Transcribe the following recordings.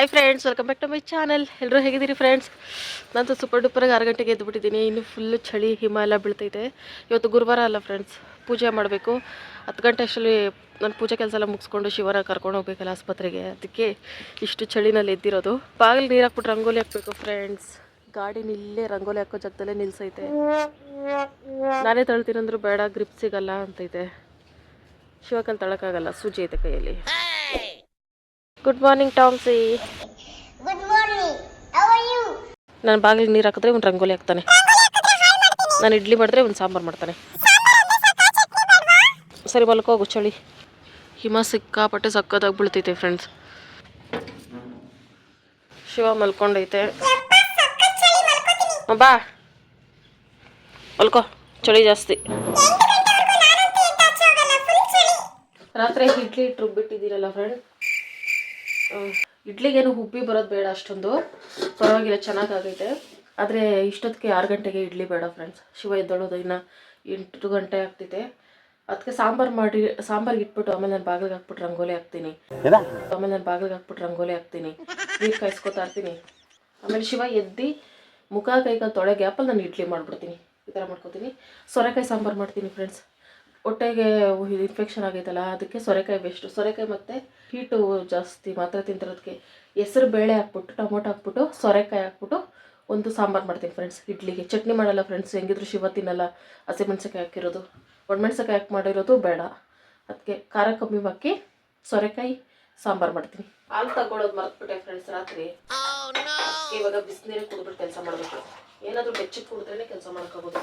Hi friends welcome back to my channel ಎಲ್ಲರೂ ಹೇಗಿದ್ದೀರಿ friends ನಾನು ಸೂಪರ್ ಡೂಪರಾಗಿ ಆರು ಗಂಟೆಗೆ ಎದ್ದುಬಿಟ್ಟಿದ್ದೀನಿ ಇನ್ನು ಫುಲ್ಲು ಚಳಿ, ಹಿಮ ಎಲ್ಲ ಬೀಳ್ತೈತೆ. ಇವತ್ತು ಗುರುವಾರ ಅಲ್ಲ ಫ್ರೆಂಡ್ಸ್ ಪೂಜೆ ಮಾಡಬೇಕು. ಹತ್ತು ಗಂಟೆ ಅಷ್ಟರಲ್ಲಿ ನಾನು ಪೂಜೆ ಕೆಲಸ ಎಲ್ಲ ಮುಗಿಸ್ಕೊಂಡು ಶಿವನ ಕರ್ಕೊಂಡು ಹೋಗ್ಬೇಕಲ್ಲ ಆಸ್ಪತ್ರೆಗೆ. ಅದಕ್ಕೆ ಇಷ್ಟು ಚಳಿನಲ್ಲಿ ಎದ್ದಿರೋದು. ಬಾಗಿಲು ನೀರು ಹಾಕ್ಬಿಟ್ಟು ರಂಗೋಲಿ ಹಾಕಬೇಕು ಫ್ರೆಂಡ್ಸ್ ಗಾಡಿ ಇಲ್ಲೇ ರಂಗೋಲಿ ಹಾಕೋ ಜಾಗದಲ್ಲೇ ನಿಲ್ಸೈತೆ. ನಾನೇ ತಳ್ತೀನಂದ್ರು ಬೇಡ ಗ್ರಿಪ್ ಸಿಗಲ್ಲ ಅಂತೈತೆ. ಶಿವಕಲ್ ತಳಕ್ಕಾಗಲ್ಲ ಸೂಜಿ ಐತೆ ಕೈಯಲ್ಲಿ. Good morning ಟಾಮ್ಸಿ good morning how are you ನಾನು ಬಾಗಿಲಿಗೆ ನೀರು ಹಾಕಿದ್ರೆ ಒಂದು ರಂಗೋಲಿ ಹಾಕ್ತಾನೆ. ನಾನು ಇಡ್ಲಿ ಮಾಡಿದ್ರೆ ಒಂದು ಸಾಂಬಾರು ಮಾಡ್ತಾನೆ. ಸರಿ ಮಲ್ಕೋಗು ಚಳಿ. ಹಿಮ ಸಿಕ್ಕಾಪಟ್ಟೆ ಸಕ್ಕತ್ತಾಗಿ ಬೀಳ್ತೈತೆ ಫ್ರೆಂಡ್ಸ್ ಶಿವ ಮಲ್ಕೊಂಡೈತೆ. ಬಾ. ಮಲ್ಕೋ ಚಳಿ ಜಾಸ್ತಿ. ರಾತ್ರಿ ಇಡ್ಲಿ ಇಟ್ಟು ಬಿಟ್ಟಿದ್ದೀರಲ್ಲ ಫ್ರೆಂಡ್ ಇಡ್ಲಿಗೇನು ಉಬ್ಬಿ ಬರೋದು ಬೇಡ ಅಷ್ಟೊಂದು. ಪರವಾಗಿಲ್ಲ ಚೆನ್ನಾಗಾಗೈತೆ. ಆದರೆ ಇಷ್ಟೊತ್ತಿಗೆ ಆರು ಗಂಟೆಗೆ ಇಡ್ಲಿ ಬೇಡ ಫ್ರೆಂಡ್ಸ್ ಶಿವ ಎದ್ದೊಳೋದು ಇನ್ನು ಎಂಟು ಗಂಟೆ ಆಗ್ತಿದೆ. ಅದಕ್ಕೆ ಸಾಂಬಾರು ಮಾಡಿ ಸಾಂಬಾರ್ಗೆ ಇಟ್ಬಿಟ್ಟು ಆಮೇಲೆ ನಾನು ಬಾಗಿಲಿಗೆ ಹಾಕ್ಬಿಟ್ಟು ರಂಗೋಲಿ ಹಾಕ್ತೀನಿ. ಆಮೇಲೆ ನಾನು ಬಾಗಿಲಿಗೆ ಹಾಕ್ಬಿಟ್ಟು ರಂಗೋಲಿ ಹಾಕ್ತೀನಿ. ನೀರು ಕಾಯಿಸ್ಕೊತಾ ಇರ್ತೀನಿ. ಆಮೇಲೆ ಶಿವ ಎದ್ದು ಮುಖ ಕೈಕಾಲು ತೊಳೆ ಗ್ಯಾಪಲ್ಲಿ ನಾನು ಇಡ್ಲಿ ಮಾಡ್ಬಿಡ್ತೀನಿ. ಈ ಥರ ಮಾಡ್ಕೊತೀನಿ. ಸೊರೆಕಾಯಿ ಸಾಂಬಾರು ಮಾಡ್ತೀನಿ ಫ್ರೆಂಡ್ಸ್ ಹೊಟ್ಟೆಗೆ ಇನ್ಫೆಕ್ಷನ್ ಆಗೈತಲ್ಲ, ಅದಕ್ಕೆ ಸೊರೆಕಾಯಿ ಬೆಸ್ಟು ಸೊರೆಕಾಯಿ ಮತ್ತು ಹೀಟು ಜಾಸ್ತಿ ಮಾತ್ರ ತಿಂತಿರೋದಕ್ಕೆ ಹೆಸರು ಬೇಳೆ ಹಾಕ್ಬಿಟ್ಟು, ಟೊಮೊಟೊ ಹಾಕ್ಬಿಟ್ಟು, ಸೊರೆಕಾಯಿ ಹಾಕ್ಬಿಟ್ಟು ಒಂದು ಸಾಂಬಾರು ಮಾಡ್ತೀನಿ ಫ್ರೆಂಡ್ಸ್ ಇಡ್ಲಿಗೆ. ಚಟ್ನಿ ಮಾಡಲ್ಲ ಫ್ರೆಂಡ್ಸ್ ಹೆಂಗಿದ್ರು ಶಿವ ತಿನ್ನಲ್ಲ. ಹಾಕಿರೋದು. ಒಣಮೆಣ್ಸಕಾಯಿ ಹಾಕಿ ಮಾಡಿರೋದು ಬೇಡ. ಅದಕ್ಕೆ ಖಾರ ಕಮ್ಮಿ ಹಾಕಿ ಸೊರೆಕಾಯಿ ಸಾಂಬಾರು ಮಾಡ್ತೀನಿ. ಹಾಲು ತಗೊಳ್ಳೋದು ಮರ್ತ್ಬಿಟ್ಟೆ ಫ್ರೆಂಡ್ಸ್ ರಾತ್ರಿ. ಇವಾಗ ಬಿಸಿನೀರಿಗೆ ಕುಡಿದ್ಬಿಟ್ಟು ಕೆಲಸ ಮಾಡಬೇಕು. ಏನಾದರೂ ಬೆಚ್ಚಗೆ ಕುಡಿದ್ರೇ ಕೆಲಸ ಮಾಡ್ಕೋಬೋದು.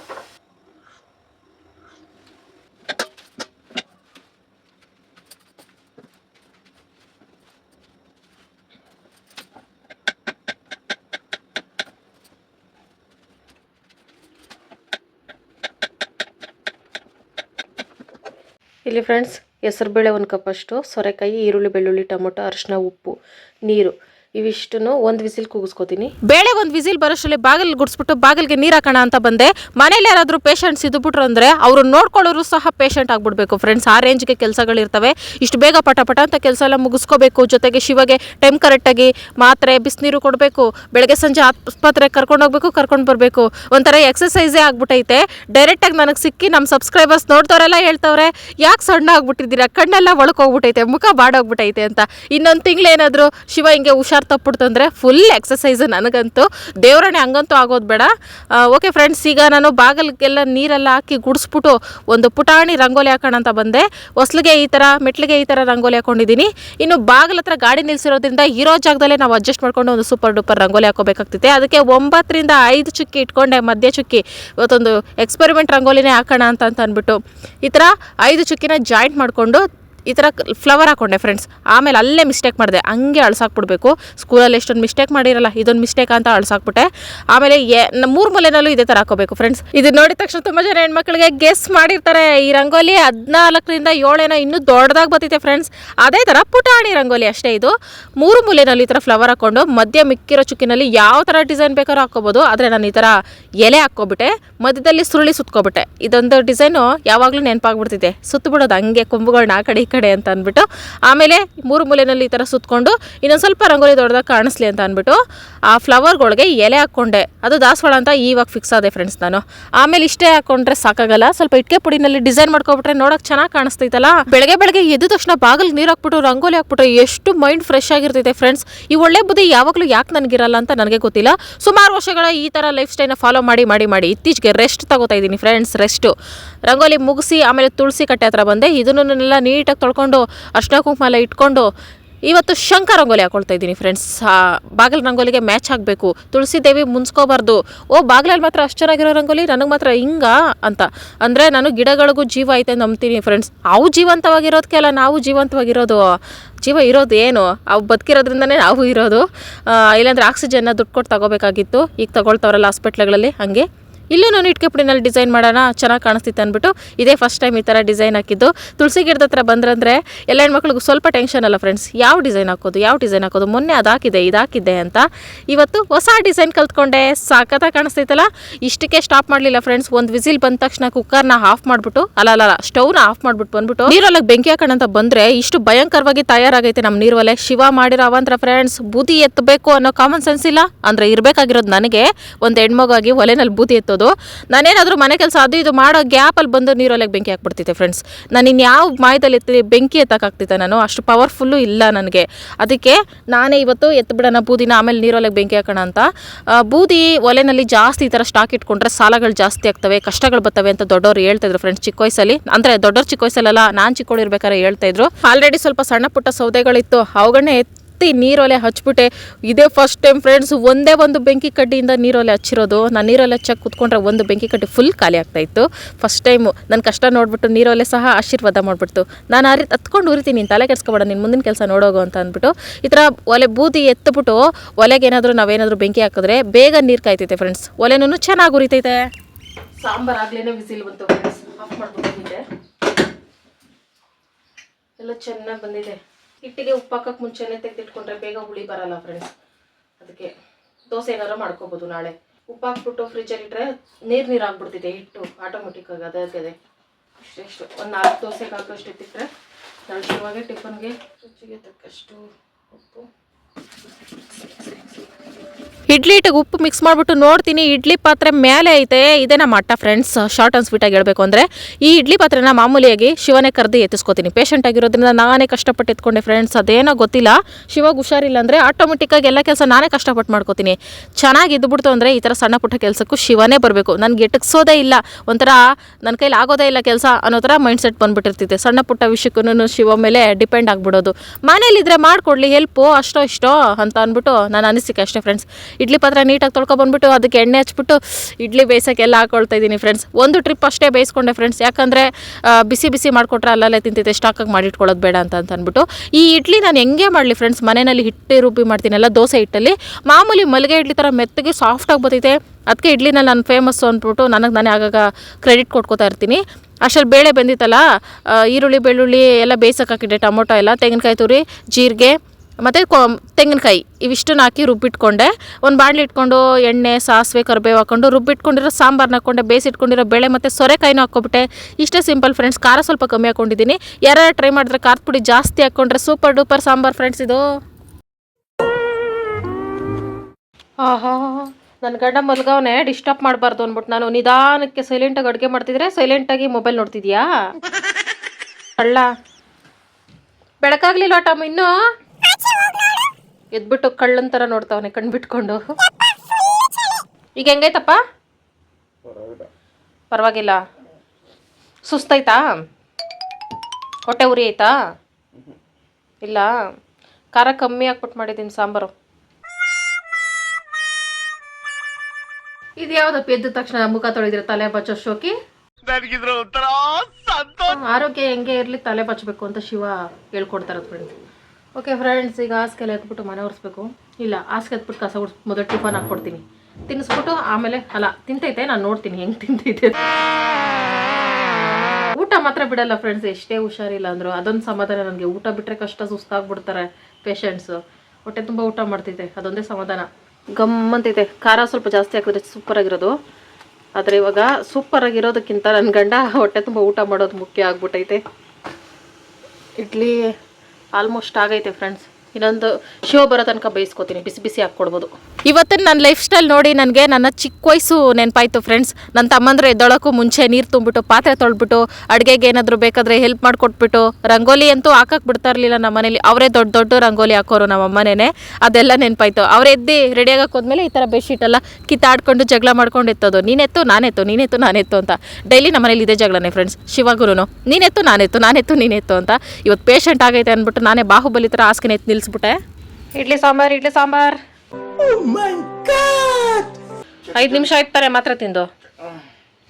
ಇಲ್ಲಿ ಫ್ರೆಂಡ್ಸ್ ಹೆಸರುಬೇಳೆ ಒಂದು ಕಪ್ಪಷ್ಟು ಸೋರೆಕಾಯಿ ಈರುಳ್ಳಿ ಬೆಳ್ಳುಳ್ಳಿ ಟೊಮೊಟೊ ಅರಿಶಿನ ಉಪ್ಪು ನೀರು. ಇವಿಷ್ಟನ್ನು ಒಂದು ವಿಸಿಲ್ ಕೂಗಿಸ್ಕೋತೀನಿ. ಬೇಳೆ ಒಂದು ವಿಸಿಲ್ ಬರೋಷ್ಟರಲ್ಲಿ ಬಾಗಿಲು ಗುಡಿಸ್ಬಿಟ್ಟು ಬಾಗಿಲಿಗೆ ನೀರು ಹಾಕೋಣ ಅಂತ ಬಂದೆ. ಮನೇಲಿ ಯಾರಾದರೂ ಪೇಷಂಟ್ಸ್ ಇದ್ಬಿಟ್ರು ಅಂದರೆ ಅವರು ನೋಡ್ಕೊಳ್ಳೋರು ಸಹ ಪೇಷಂಟ್ ಆಗ್ಬಿಡ್ಬೇಕು ಫ್ರೆಂಡ್ಸ್ ಆ ರೇಂಜ್ಗೆ ಕೆಲಸಗಳಿರ್ತವೆ. ಇಷ್ಟು ಬೇಗ ಪಟ ಪಟ ಅಂತ ಕೆಲಸ ಎಲ್ಲ ಮುಗಿಸ್ಕೋಬೇಕು. ಜೊತೆಗೆ ಶಿವಗೆ ಟೈಮ್ ಕರೆಕ್ಟಾಗಿ ಮಾತ್ರೆ, ಬಿಸಿನೀರು ಕೊಡಬೇಕು. ಬೆಳಗ್ಗೆ ಸಂಜೆ ಆಸ್ಪತ್ರೆಗೆ ಕರ್ಕೊಂಡು ಹೋಗ್ಬೇಕು, ಕರ್ಕೊಂಡು ಬರಬೇಕು. ಒಂಥರ ಎಕ್ಸಸೈಸೇ ಆಗ್ಬಿಟ್ಟೈತೆ ಡೈರೆಕ್ಟಾಗಿ ನನಗೆ ಸಿಕ್ಕಿ ನಮ್ಮ ಸಬ್ಸ್ಕ್ರೈಬರ್ಸ್ ನೋಡ್ತವ್ರೆಲ್ಲ ಹೇಳ್ತವ್ರೆ, ಯಾಕೆ ಸಣ್ಣ ಆಗ್ಬಿಟ್ಟಿದ್ದೀರಾ ಕಣ್ಣೆಲ್ಲ ಒಳಕೋಗ್ಬಿಟ್ಟೈತೆ ಮುಖ ಬಾಡೋಗ್ಬಿಟ್ಟೈತೆ ಅಂತ. ಇನ್ನೊಂದು ತಿಂಗಳೇನಾದರೂ ಶಿವ ಹಿಂಗೆ ಹುಷಾರ್ ತಪ್ಪಿಡ್ತಂದ್ರೆ ಫುಲ್ ಎಕ್ಸಸೈಸ್ ನನಗಂತೂ. ದೇವರಣೆ ಹಂಗಂತೂ ಆಗೋದು ಬೇಡ. ಓಕೆ ಫ್ರೆಂಡ್ಸ್ ಈಗ ನಾನು ಬಾಗಿಲಿಗೆಲ್ಲ ನೀರೆಲ್ಲ ಹಾಕಿ ಗುಡಿಸ್ಬಿಟ್ಟು ಒಂದು ಪುಟಾಣಿ ರಂಗೋಲಿ ಹಾಕೋಣ ಅಂತ ಬಂದೆ. ಹೊಸ್ಲಿಗೆ ಈ ಥರ ಮೆಟ್ಲಿಗೆ ಈ ಥರ ರಂಗೋಲಿ ಹಾಕೊಂಡಿದ್ದೀನಿ. ಇನ್ನು ಬಾಗಿಲ ಹತ್ರ ಗಾಡಿ ನಿಲ್ಸಿರೋದ್ರಿಂದ ಇರೋ ಜಾಗದಲ್ಲೇ ನಾವು ಅಡ್ಜಸ್ಟ್ ಮಾಡ್ಕೊಂಡು ಒಂದು ಸೂಪರ್ ಡೂಪರ್ ರಂಗೋಲಿ ಹಾಕೋಬೇಕಾಗ್ತಿದೆ ಅದಕ್ಕೆ ಒಂಬತ್ತರಿಂದ ಐದು ಚುಕ್ಕಿ ಇಟ್ಕೊಂಡೆ, ಮಧ್ಯ ಚುಕ್ಕಿ. ಇವತ್ತೊಂದು ಎಕ್ಸ್ಪೆರಿಮೆಂಟ್ ರಂಗೋಲಿನೇ ಹಾಕೋಣ ಅಂತ ಅಂತ ಅಂದ್ಬಿಟ್ಟು. ಈ ಥರ ಐದು ಚುಕ್ಕಿನ ಜಾಯಿಂಟ್ ಮಾಡಿಕೊಂಡು ಈ ಥರ ಫ್ಲವರ್ ಹಾಕೊಂಡೆ ಫ್ರೆಂಡ್ಸ್ ಆಮೇಲೆ ಅಲ್ಲೇ ಮಿಸ್ಟೇಕ್ ಮಾಡಿದೆ. ಹಂಗೆ ಅಳ್ಸಾಕ್ಬಿಡ್ಬೇಕು. ಸ್ಕೂಲಲ್ಲಿ ಎಷ್ಟೊಂದು ಮಿಸ್ಟೇಕ್ ಮಾಡಿರಲ್ಲ, ಇದೊಂದು ಮಿಸ್ಟೇಕ್ ಅಂತ ಅಳ್ಸಾಕ್ಬಿಟ್ಟೆ. ಆಮೇಲೆ ಎ ಮೂರು ಮೂಲೆನಲ್ಲೂ ಇದೇ ಥರ ಹಾಕೋಬೇಕು ಫ್ರೆಂಡ್ಸ್ ಇದು ನೋಡಿದ ತಕ್ಷಣ ತುಂಬ ಜನ ಹೆಣ್ಮಕ್ಳಿಗೆ ಗೆಸ್ ಮಾಡಿರ್ತಾರೆ. ಈ ರಂಗೋಲಿ ಹದಿನಾಲ್ಕರಿಂದ ಏಳೇನೋ ಇನ್ನೂ ದೊಡ್ಡದಾಗಿ ಬರ್ತೈತೆ ಫ್ರೆಂಡ್ಸ್ ಅದೇ ಥರ ಪುಟಾಣಿ ರಂಗೋಲಿ ಅಷ್ಟೇ ಇದು. ಮೂರು ಮೂಲೆನಲ್ಲಿ ಈ ಥರ ಫ್ಲವರ್ ಹಾಕ್ಕೊಂಡು ಮಧ್ಯ ಮಿಕ್ಕಿರೋ ಚುಕ್ಕಿನಲ್ಲಿ ಯಾವ ಥರ ಡಿಸೈನ್ ಬೇಕಾದ್ರೂ ಹಾಕ್ಕೋಬೋದು. ಆದರೆ ನಾನು ಈ ಥರ ಎಲೆ ಹಾಕ್ಕೊಬಿಟ್ಟೆ. ಮಧ್ಯದಲ್ಲಿ ಸುರುಳಿ ಸುತ್ಕೊಬಿಟ್ಟೆ. ಇದೊಂದು ಡಿಸೈನು ಯಾವಾಗಲೂ ನೆನಪಾಗ್ಬಿಡ್ತಿದೆ. ಸುತ್ತಬಿಡೋದು ಹಂಗೆ ಕೊಂಬುಗಳನ್ನ ಆ ಕಡೆ ಈ ಅಂತ ಅಂದ್ಬಿಟ್ಟು, ಆಮೇಲೆ ಮೂರು ಮೂಲೆಯಲ್ಲಿ ಈ ಥರ ಸುತ್ತಕೊಂಡು ಇನ್ನೊಂದು ಸ್ವಲ್ಪ ರಂಗೋಲಿ ದೊಡ್ಡದಾಗಿ ಕಾಣಿಸ್ಲಿ ಅಂತ ಅಂದ್ಬಿಟ್ಟು, ಆ ಫ್ಲವರ್ಗಳಿಗೆ ಎಲೆ ಹಾಕ್ಕೊಂಡೆ. ಅದು ದಾಸವಾಳ ಅಂತ ಇವಾಗ ಫಿಕ್ಸ್ ಆದೆ ಫ್ರೆಂಡ್ಸ್ ನಾನು. ಆಮೇಲೆ ಇಷ್ಟೇ ಹಾಕ್ಕೊಂಡ್ರೆ ಸಾಕಾಗಲ್ಲ. ಸ್ವಲ್ಪ ಇಟ್ಕೆ ಪುಡಿನಲ್ಲಿ ಡಿಸೈನ್ ಮಾಡ್ಕೊಬಿಟ್ರೆ ನೋಡೋಕೆ ಚೆನ್ನಾಗಿ ಕಾಣಿಸ್ತೈತಲ್ಲ. ಬೆಳಗ್ಗೆ ಬೆಳಗ್ಗೆ ಎದ್ದ ತಕ್ಷಣ ಬಾಗಿಲು ನೀರು ಹಾಕ್ಬಿಟ್ಟು, ರಂಗೋಲಿ ಹಾಕ್ಬಿಟ್ಟು ಎಷ್ಟು ಮೈಂಡ್ ಫ್ರೆಶ್ ಆಗಿರ್ತೈತೆ ಫ್ರೆಂಡ್ಸ್ ಈ ಒಳ್ಳೆ ಬುದ್ಧಿ ಯಾವಾಗಲೂ ಯಾಕೆ ನನಗಿರಲ್ಲ ಅಂತ ನನಗೆ ಗೊತ್ತಿಲ್ಲ. ಸುಮಾರು ವರ್ಷಗಳ ಈ ಥರ ಲೈಫ್ ಸ್ಟೈಲ್ನ ಫಾಲೋ ಮಾಡಿ ಮಾಡಿ ಮಾಡಿ ಇತ್ತೀಚೆಗೆ ರೆಸ್ಟ್ ತಗೋತಾ ಇದ್ದೀನಿ ಫ್ರೆಂಡ್ಸ್ ರೆಸ್ಟು ರಂಗೋಲಿ ಮುಗಿಸಿ, ಆಮೇಲೆ ತುಳಸಿ ಕಟ್ಟೆ ಹತ್ರ ಬಂದೆ. ಇದನ್ನೆಲ್ಲ ನೀಟಾಗಿ ತೊಳ್ಕೊಂಡು ಅರ್ಶಿನ ಕುಂಕುಮ ಎಲ್ಲ ಇಟ್ಕೊಂಡು, ಇವತ್ತು ಶಂಕ ರಂಗೋಲಿ ಹಾಕೊಳ್ತಾ ಇದ್ದೀನಿ ಫ್ರೆಂಡ್ಸ್ ಬಾಗಿಲು ರಂಗೋಲಿಗೆ ಮ್ಯಾಚ್ ಆಗಬೇಕು. ತುಳಸಿ ದೇವಿ ಮುನ್ಸ್ಕೋಬಾರ್ದು. ಓ ಬಾಗಿಲಲ್ಲಿ ಮಾತ್ರ ಅಷ್ಟು ಚೆನ್ನಾಗಿರೋ ರಂಗೋಲಿ? ನನಗೆ ಮಾತ್ರ ಹಿಂಗ ಅಂತ. ಅಂದರೆ ನಾನು ಗಿಡಗಳಿಗೂ ಜೀವ ಐತೆ ನಂಬ್ತೀನಿ ಫ್ರೆಂಡ್ಸ್ ಅವು ಜೀವಂತವಾಗಿರೋದಕ್ಕೆಲ್ಲ ನಾವು ಜೀವಂತವಾಗಿರೋದು. ಜೀವ ಇರೋದು ಏನು? ಅವು ಬದುಕಿರೋದ್ರಿಂದನೇ ನಾವು ಇರೋದು. ಇಲ್ಲಾಂದ್ರೆ ಆಕ್ಸಿಜನ್ನ ದುಡ್ಡು ಕೊಟ್ಟು ತಗೋಬೇಕಾಗಿತ್ತು. ಈಗ ತಗೊಳ್ತಾವ್ರಲ್ಲ ಹಾಸ್ಪಿಟ್ಲ್ಗಳಲ್ಲಿ ಹಾಗೆ. ಇಲ್ಲೂ ನಾನು ಇಟ್ಕೆ ಡಿಸೈನ್ ಮಾಡೋಣ, ಚೆನ್ನಾಗಿ ಕಾಣಿಸ್ತಿತ್ತು ಅಂದ್ಬಿಟ್ಟು ಇದೇ ಫಸ್ಟ್ ಟೈಮ್ ಈ ಥರ ಡಿಸೈನ್ ಹಾಕಿದ್ದು. ತುಳಸಿ ಗಿಡದ ಹತ್ರ ಬಂದ್ರಂದ್ರೆ ಎಲ್ಲ ಹೆಣ್ಮಕ್ಳಿಗೂ ಸ್ವಲ್ಪ ಟೆನ್ಷನ್ ಅಲ್ಲ ಫ್ರೆಂಡ್ಸ್ ಯಾವ ಡಿಸೈನ್ ಹಾಕೋದು, ಯಾವ ಡಿಸೈನ್ ಹಾಕೋದು? ಮೊನ್ನೆ ಅದಾಕಿದೆ, ಇದಾಕಿದೆ ಅಂತ. ಇವತ್ತು ಹೊಸ ಡಿಸೈನ್ ಕಲ್ತ್ಕೊಂಡೆ. ಸಾಕತ್ತಾಗಿ ಕಾಣಿಸ್ತೈತಲ್ಲ ಇಷ್ಟಕ್ಕೆ ಸ್ಟಾಪ್ ಮಾಡಲಿಲ್ಲ ಫ್ರೆಂಡ್ಸ್ ಒಂದು ವಿಸಿಲ್ ಬಂದ ತಕ್ಷಣ ಕುಕ್ಕರ್ನ ಆಫ್ ಮಾಡಿಬಿಟ್ಟು ಅಲ್ಲ ಅಲ್ಲ ಸ್ಟವ್ನ ಆಫ್ ಮಾಡಿಬಿಟ್ಟು ಬಂದ್ಬಿಟ್ಟು, ನೀರೊಳಗೆ ಬೆಂಕಿ ಹಾಕೋಣ ಬಂದರೆ ಇಷ್ಟು ಭಯಂಕರವಾಗಿ ತಯಾರಾಗೈತೆ ನಮ್ಮ ನೀರೊಲೆ ಶಿವ ಮಾಡಿರೋ ಅವಂತರ ಫ್ರೆಂಡ್ಸ್ ಬೂದಿ ಎತ್ತಬೇಕು ಅನ್ನೋ ಕಾಮನ್ ಸೆನ್ಸ್ ಇಲ್ಲ. ಅಂದರೆ ಇರಬೇಕಾಗಿರೋದು ನನಗೆ. ಒಂದು ಹೆಣ್ಮಗಾಗಿ ಒಲೆನಲ್ಲಿ ಬೂದಿ ಎತ್ತೋದು. ನಾನೇನಾದರೂ ಮನೆ ಕೆಲಸ ಅದು ಇದು ಮಾಡೋ ಗ್ಯಾಪಲ್ಲಿ ಬಂದು ನೀರೊಲೆಗೆ ಬೆಂಕಿ ಹಾಕ್ಬಿಡ್ತಿದ್ದೆ ಫ್ರೆಂಡ್ಸ್ ನಾನು ಇನ್ಯಾವ ಮಾಯದಲ್ಲಿ ಎತ್ತಿ ಬೆಂಕಿ ಎತ್ತಕ್ಕಾಗ್ತಿದ್ದೆ ನಾನು, ಅಷ್ಟು ಪವರ್ಫುಲ್ಲು ಇಲ್ಲ ನನಗೆ. ಅದಕ್ಕೆ ನಾನೇ ಇವತ್ತು ಎತ್ತಿಬಿಡೋಣ ಬೂದಿನ ಆಮೇಲೆ ನೀರೊಲೆಗೆ ಬೆಂಕಿ ಹಾಕೋಣ ಅಂತ. ಬೂದಿ ಒಲೆನಲ್ಲಿ ಜಾಸ್ತಿ ಈ ಥರ ಸ್ಟಾಕ್ ಇಟ್ಕೊಂಡ್ರೆ ಸಾಲಗಳು ಜಾಸ್ತಿ ಆಗ್ತವೆ, ಕಷ್ಟಗಳು ಬರ್ತವೆ ಅಂತ ದೊಡ್ಡವರು ಹೇಳ್ತಾಯಿದ್ರು ಫ್ರೆಂಡ್ಸ್ ಚಿಕ್ಕ ವಯಸ್ಸಲ್ಲಿ. ಅಂದರೆ ದೊಡ್ಡವ್ರು ಚಿಕ್ಕ ವಯಸ್ಸಲ್ಲ ನಾನು ಚಿಕ್ಕೋಳಿರ್ಬೇಕಾದ್ರೆ ಹೇಳ್ತಾ ಇದ್ರು. ಆಲ್ರೆಡಿ ಸ್ವಲ್ಪ ಸಣ್ಣ ಪುಟ್ಟ ಸೌದೆಗಳಿತ್ತು ಅವುಗಳನ್ನೇ ಎತ್ತಿ ನೀರೊಲೆ ಹಚ್ಬಿಟ್ಟೆ. ಇದೇ ಫಸ್ಟ್ ಟೈಮ್ ಫ್ರೆಂಡ್ಸ್ ಒಂದೇ ಒಂದು ಬೆಂಕಿ ಕಡ್ಡಿಯಿಂದ ನೀರೊಲೆ ಹಚ್ಚಿರೋದು. ನಾನು ನೀರೊಲೆ ಹಚ್ಚಕ್ಕೆ ಕುತ್ಕೊಂಡ್ರೆ ಒಂದು ಬೆಂಕಿ ಕಡ್ಡಿ ಫುಲ್ ಖಾಲಿ ಆಗ್ತಾ ಇತ್ತು. ಫಸ್ಟ್ ಟೈಮು ನನ್ನ ಕಷ್ಟ ನೋಡ್ಬಿಟ್ಟು ನೀರೊಲೆ ಸಹ ಆಶೀರ್ವಾದ ಮಾಡಿಬಿಡ್ತು. ನಾನು ಅರಿ ಹತ್ಕೊಂಡು ಉರಿತೀನಿ ತಲೆ ಕೆಡ್ಸ್ಕೊಬೇಡ ನಿನ್ನ ಮುಂದಿನ ಕೆಲಸ ನೋಡೋಗು ಅಂತ ಅಂದ್ಬಿಟ್ಟು ಈ ಥರ ಒಲೆ ಬೂದಿ ಎತ್ತಬಿಟ್ಟು ಒಲೆಗೇನಾದರೂ ನಾವೇನಾದರೂ ಬೆಂಕಿ ಹಾಕಿದ್ರೆ ಬೇಗ ನೀರು ಕಾಯ್ತೈತೆ ಫ್ರೆಂಡ್ಸ್ ಒಲೆನೂ ಚೆನ್ನಾಗಿ ಉರಿತೈತೆ. ಸಾಂಬಾರು ಆಗ್ಲೇನೆ ಬಿಸಿಲು ಬಂತು ಆಫ್ ಎಲ್ಲ ಚೆನ್ನಾಗಿ ಬಂದಿದೆ. ಹಿಟ್ಟಿಗೆ ಉಪ್ಪು ಹಾಕಕ್ಕೆ ಮುಂಚೆನೆ ತೆಗೆದಿಟ್ಕೊಂಡ್ರೆ ಬೇಗ ಹುಳಿ ಬರಲ್ಲ ಫ್ರೆಂಡ್ಸ್ ಅದಕ್ಕೆ ದೋಸೆ ಏನಾರು ಮಾಡ್ಕೋಬೋದು ನಾಳೆ. ಉಪ್ಪು ಹಾಕ್ಬಿಟ್ಟು ಫ್ರಿಜ್ಜಲ್ಲಿ ಇಟ್ಟರೆ ನೀರು ನೀರು ಆಗ್ಬಿಡ್ತಿದೆ ಹಿಟ್ಟು ಆಟೋಮೆಟಿಕ್ ಆಗಿ ಅದಕ್ಕೆ ಅಷ್ಟೆಷ್ಟು ಒಂದು ನಾಲ್ಕು ದೋಸೆಗೆ ಹಾಕೋಷ್ಟು ಇಟ್ಟಿಟ್ರೆ ನಾಳೆ ಶಿವಾಗೆ ಟಿಫನ್ಗೆ ರುಚಿಗೆ ತಕ್ಕಷ್ಟು ಉಪ್ಪು. ಇಡ್ಲಿ ಹಿಟ್ಟಿಗೆ ಉಪ್ಪು ಮಿಕ್ಸ್ ಮಾಡಿಬಿಟ್ಟು ನೋಡ್ತೀನಿ. ಇಡ್ಲಿ ಪಾತ್ರೆ ಮೇಲೆ ಐತೆ. ಇದೇ ನಮ್ಮ ಅಟ್ಟ ಫ್ರೆಂಡ್ಸ್ ಶಾರ್ಟ್ ಆ್ಯಂಡ್ ಸ್ವೀಟಾಗಿ ಹೇಳಬೇಕು ಅಂದರೆ, ಈ ಇಡ್ಲಿ ಪಾತ್ರೆನ ಮಾಮೂಲಿಯಾಗಿ ಶಿವನೇ ಕರೆದು ಎತ್ತಿಸ್ಕೋತೀನಿ. ಪೇಷಂಟ್ ಆಗಿರೋದ್ರಿಂದ ನಾನೇ ಕಷ್ಟಪಟ್ಟು ಎತ್ಕೊಂಡೆ ಫ್ರೆಂಡ್ಸ್ ಅದೇನೋ ಗೊತ್ತಿಲ್ಲ. ಶಿವಾಗ ಹುಷಾರಿಲ್ಲ ಅಂದರೆ ಆಟೋಮೆಟಿಕ್ಕಾಗಿ ಎಲ್ಲ ಕೆಲಸ ನಾನೇ ಕಷ್ಟಪಟ್ಟು ಮಾಡ್ಕೋತೀನಿ. ಚೆನ್ನಾಗಿ ಇದ್ಬಿಡ್ತು ಅಂದರೆ ಈ ಥರ ಸಣ್ಣ ಪುಟ್ಟ ಕೆಲಸಕ್ಕೂ ಶಿವನೇ ಬರಬೇಕು. ನನಗೆ ಎಟಕ್ಸೋದೇ ಇಲ್ಲ. ಒಂಥರ ನನ್ನ ಕೈಲಿ ಆಗೋದೇ ಇಲ್ಲ ಕೆಲಸ ಅನ್ನೋ ಥರ ಮೈಂಡ್ ಸೆಟ್ ಬಂದ್ಬಿಟ್ಟಿರ್ತಿದೆ. ಸಣ್ಣ ಪುಟ್ಟ ವಿಷಯಕ್ಕೂ ಶಿವ ಮೇಲೆ ಡಿಪೆಂಡ್ ಆಗಿಬಿಡೋದು. ಮನೇಲಿದ್ರೆ ಮಾಡಿಕೊಡ್ಲಿ ಹೆಲ್ಪು ಅಷ್ಟೋ ಇಷ್ಟೋ ಅಂತ ಅಂದ್ಬಿಟ್ಟು ನಾನು ಅನಿಸಿಕೆ ಅಷ್ಟೇ ಫ್ರೆಂಡ್ಸ್ ಇಡ್ಲಿ ಪಾತ್ರ ನೀಟಾಗಿ ತೊಳ್ಕೊಬಂದ್ಬಿಟ್ಟು ಅದಕ್ಕೆ ಎಣ್ಣೆ ಹಚ್ಬಿಟ್ಟು ಇಡ್ಲಿ ಬೇಯಿಸೋಕ್ಕೆಲ್ಲ ಹಾಕೊಳ್ತಾ ಇದ್ದೀನಿ ಫ್ರೆಂಡ್ಸ್ ಒಂದು ಟ್ರಿಪ್ ಅಷ್ಟೇ ಬೇಯಿಸ್ಕೊಂಡೆ ಫ್ರೆಂಡ್ಸ್ ಯಾಕಂದರೆ ಬಿಸಿ ಬಿಸಿ ಮಾಡಿಕೊಟ್ರೆ ಅಲ್ಲಲ್ಲೇ ತಿಂತಿದ್ದೆ. ಸ್ಟಾಕಾಗಿ ಮಾಡಿಟ್ಕೊಳ್ಳೋದು ಬೇಡ ಅಂತ ಅಂದ್ಬಿಟ್ಟು. ಈ ಇಡ್ಲಿ ನಾನು ಹೆಂಗೆ ಮಾಡಲಿ ಫ್ರೆಂಡ್ಸ್ ಮನೆಯಲ್ಲಿ ಹಿಟ್ಟು ರುಬ್ಬಿ ಮಾಡ್ತೀನಲ್ಲ, ದೋಸೆ ಹಿಟ್ಟಲ್ಲಿ. ಮಾಮೂಲಿ ಮಲ್ಲಿಗೆ ಇಡ್ಲಿ ಥರ ಮೆತ್ತಗೆ ಸಾಫ್ಟಾಗಿ ಬರ್ತೈತೆ. ಅದಕ್ಕೆ ಇಡ್ಲಿನಲ್ಲಿ ನಾನು ಫೇಮಸ್ಸು ಅಂದ್ಬಿಟ್ಟು ನನಗೆ ನಾನೇ ಆಗಾಗ ಕ್ರೆಡಿಟ್ ಕೊಟ್ಕೋತಾ ಇರ್ತೀನಿ. ಅಷ್ಟರಲ್ಲಿ ಬೇಳೆ ಬಂದಿತ್ತಲ್ಲ ಈರುಳ್ಳಿ, ಬೆಳ್ಳುಳ್ಳಿ ಎಲ್ಲ ಬೇಯಿಸೋಕೆ ಹಾಕಿದ್ದೆ, ಟೊಮೊಟೊ ಎಲ್ಲ, ತೆಂಗಿನಕಾಯಿ ತುರಿ, ಜೀರಿಗೆ ಮತ್ತು ಕೊ ತೆಂಗಿನಕಾಯಿ, ಇವಿಷ್ಟನ್ನು ಹಾಕಿ ರುಬ್ಬಿಟ್ಕೊಂಡೆ. ಒಂದು ಬಾಣಲಿ ಇಟ್ಕೊಂಡು ಎಣ್ಣೆ, ಸಾಸಿವೆ, ಕರಿಬೇವು ಹಾಕ್ಕೊಂಡು ರುಬ್ಬಿಟ್ಕೊಂಡಿರೋ ಸಾಂಬಾರ್ನ ಹಾಕ್ಕೊಂಡೆ ಬೇಯಿಸಿಟ್ಕೊಂಡಿರೋ ಬೇಳೆ ಮತ್ತು ಸೊರೆಕಾಯಿನೂ ಹಾಕ್ಕೊಬಿಟ್ಟೆ. ಇಷ್ಟೇ ಸಿಂಪಲ್ ಫ್ರೆಂಡ್ಸ್ ಖಾರ ಸ್ವಲ್ಪ ಕಮ್ಮಿ ಹಾಕೊಂಡಿದ್ದೀನಿ. ಯಾರು ಟ್ರೈ ಮಾಡಿದ್ರೆ ಖಾರದ ಪುಡಿ ಜಾಸ್ತಿ ಹಾಕ್ಕೊಂಡ್ರೆ ಸೂಪರ್ ಡೂಪರ್ ಸಾಂಬಾರ್ ಫ್ರೆಂಡ್ಸ್ ಇದು. ಆಹಾ ನನ್ನ ಗಂಡ ಮಲ್ಗವನೆ ಡಿಸ್ಟರ್ಬ್ ಮಾಡಬಾರ್ದು ಅಂದ್ಬಿಟ್ಟು ನಾನು ನಿಧಾನಕ್ಕೆ ಸೈಲೆಂಟಾಗಿ ಅಡುಗೆ ಮಾಡ್ತಿದ್ರೆ ಸೈಲೆಂಟಾಗಿ ಮೊಬೈಲ್ ನೋಡ್ತಿದ್ಯಾ? ಅಳ್ಳ ಬೆಳಕಾಗ್ಲಿಲ್ಲ ಟಮ್ ಇನ್ನೂ? ಎದ್ಬಿಟ್ಟು ಕಳ್ಳನ್ ಥರ ನೋಡ್ತಾವನೆ ಕಣ್ಬಿಟ್ಕೊಂಡು ಈಗ ಹೆಂಗೈತಪ್ಪ? ಪರವಾಗಿಲ್ಲ. ಸುಸ್ತೈತಾ ಹೊಟ್ಟೆ ಉರಿ ಆಯ್ತಾ? ಇಲ್ಲ. ಖಾರ ಕಮ್ಮಿ ಹಾಕ್ಬಿಟ್ಟು ಮಾಡಿದ್ದೀನಿ ಸಾಂಬಾರು. ಇದು ಯಾವ್ದಪ್ಪ ಎದ್ದ ತಕ್ಷಣ ಮುಖ ತೊಳೆದಿರ ತಲೆ ಬಚ್ಚೋ ಶೋಕಿ? ಆರೋಗ್ಯ ಹೆಂಗೆ ಇರಲಿ ತಲೆ ಬಚ್ಚಬೇಕು ಅಂತ ಶಿವ ಹೇಳ್ಕೊಡ್ತಾರ ಫ್ರೆಂಡ್ಸ್ ಓಕೆ ಫ್ರೆಂಡ್ಸ್ ಈಗ ಹಾಸಿಗೆಲ್ಲ ಎತ್ಬಿಟ್ಟು ಮನೆ ಒರೆಸ್ಬೇಕು. ಇಲ್ಲ, ಹಾಸಿಗೆ ಎತ್ಬಿಟ್ಟು ಕಸ ಉಡ್ಸ್, ಮೊದಲು ಟಿಫನ್ ಹಾಕ್ಕೊಡ್ತೀನಿ. ತಿನ್ನಿಸ್ಬಿಟ್ಟು ಆಮೇಲೆ, ಅಲ್ಲ, ತಿಂತೈತೆ, ನಾನು ನೋಡ್ತೀನಿ ಹೆಂಗೆ ತಿಂತೈತೆ. ಊಟ ಮಾತ್ರ ಬಿಡಲ್ಲ ಫ್ರೆಂಡ್ಸ್ ಎಷ್ಟೇ ಹುಷಾರಿಲ್ಲ ಅಂದರು. ಅದೊಂದು ಸಮಾಧಾನ ನನಗೆ. ಊಟ ಬಿಟ್ಟರೆ ಕಷ್ಟ ಸುಸ್ತಾಗ್ಬಿಡ್ತಾರೆ ಪೇಷಂಟ್ಸು ಹೊಟ್ಟೆ ತುಂಬ ಊಟ ಮಾಡ್ತೈತೆ, ಅದೊಂದೇ ಸಮಾಧಾನ. ಗಮ್ಮಂತೈತೆ ಖಾರ ಸ್ವಲ್ಪ ಜಾಸ್ತಿ ಹಾಕಿದ್ರೆ ಸೂಪರ್ ಆಗಿರೋದು. ಆದರೆ ಇವಾಗ ಸೂಪರ್ ಆಗಿರೋದಕ್ಕಿಂತ ನನ್ನ ಗಂಡ ಹೊಟ್ಟೆ ತುಂಬ ಊಟ ಮಾಡೋದು ಮುಖ್ಯ ಆಗ್ಬಿಟ್ಟೈತೆ ಇಡ್ಲಿ ಆಲ್ಮೋಸ್ಟ್ ಆಗೈತೆ ಫ್ರೆಂಡ್ಸ್ ಇನ್ನೊಂದು ಶೋ ಬರೋ ತನಕ ಬೇಯಿಸ್ಕೊತೀನಿ, ಬಿಸಿ ಬಿಸಿ ಹಾಕ್ಕೊಡ್ಬೋದು. ಇವತ್ತಿನ ನನ್ನ ಲೈಫ್ ಸ್ಟೈಲ್ ನೋಡಿ ನನಗೆ ನನ್ನ ಚಿಕ್ಕ ವಯಸ್ಸು ನೆನಪಾಯ್ತು ಫ್ರೆಂಡ್ಸ್ ನನ್ನ ತಮ್ಮಂದ್ರೆ ಎದ್ದೊಳಕ್ಕೂ ಮುಂಚೆ ನೀರು ತುಂಬಿಟ್ಟು ಪಾತ್ರೆ ತೊಳ್ಬಿಟ್ಟು, ಅಡುಗೆಗೆ ಏನಾದರೂ ಬೇಕಾದರೆ ಹೆಲ್ಪ್ ಮಾಡಿಕೊಟ್ಬಿಟ್ಟು, ರಂಗೋಲಿ ಅಂತೂ ಹಾಕಕ್ಕೆ ಬಿಡ್ತಾ ಇರಲಿಲ್ಲ ನಮ್ಮ ಮನೇಲಿ. ಅವರೇ ದೊಡ್ಡ ದೊಡ್ಡ ರಂಗೋಲಿ ಹಾಕೋರು ನಮ್ಮ ಮನೆನೇ. ಅದೆಲ್ಲ ನೆನಪಾಯ್ತು. ಅವ್ರು ಎದ್ದು ರೆಡಿ ಆಗಕ್ಕೆ ಹೋದ್ಮೇಲೆ ಈ ಥರ ಬೆಡ್ಶೀಟ್ ಎಲ್ಲ ಕಿತ್ತಾಡ್ಕೊಂಡು ಜಗಳ ಮಾಡ್ಕೊಂಡು ಎತ್ತೋದು. ನೀನೆತ್ತು, ನಾನೆತ್ತು ನೀನೆತ್ತು, ನಾನೆತ್ತು ಅಂತ. ಡೈಲಿ ನಮ್ಮ ಮನೇಲಿ ಇದೇ ಜಗಳನೇ ಫ್ರೆಂಡ್ಸ್ ಶಿವಗುರುನು, ನೀನೆತ್ತು, ನಾನೆತ್ತು ನಾನೆತ್ತು, ನೀನೆತ್ತು ಅಂತ. ಇವತ್ತು ಪೇಷಂಟ್ ಆಗೈತೆ ಅಂದ್ಬಿಟ್ಟು ನಾನೇ ಬಾಹುಬಲಿ ಥರ ಹಾಸ್ಕಿನ ಎತ್ತು ನಿಲ್ಲಿಸ್ಬಿಟ್ಟೆ ಇಡ್ಲಿ ಸಾಂಬಾರ್ ಇಡ್ಲಿ ಸಾಂಬಾರ್. ಐದು ನಿಮಿಷ ಆಯ್ತಾರೆ ಮಾತ್ರ ತಿಂದು.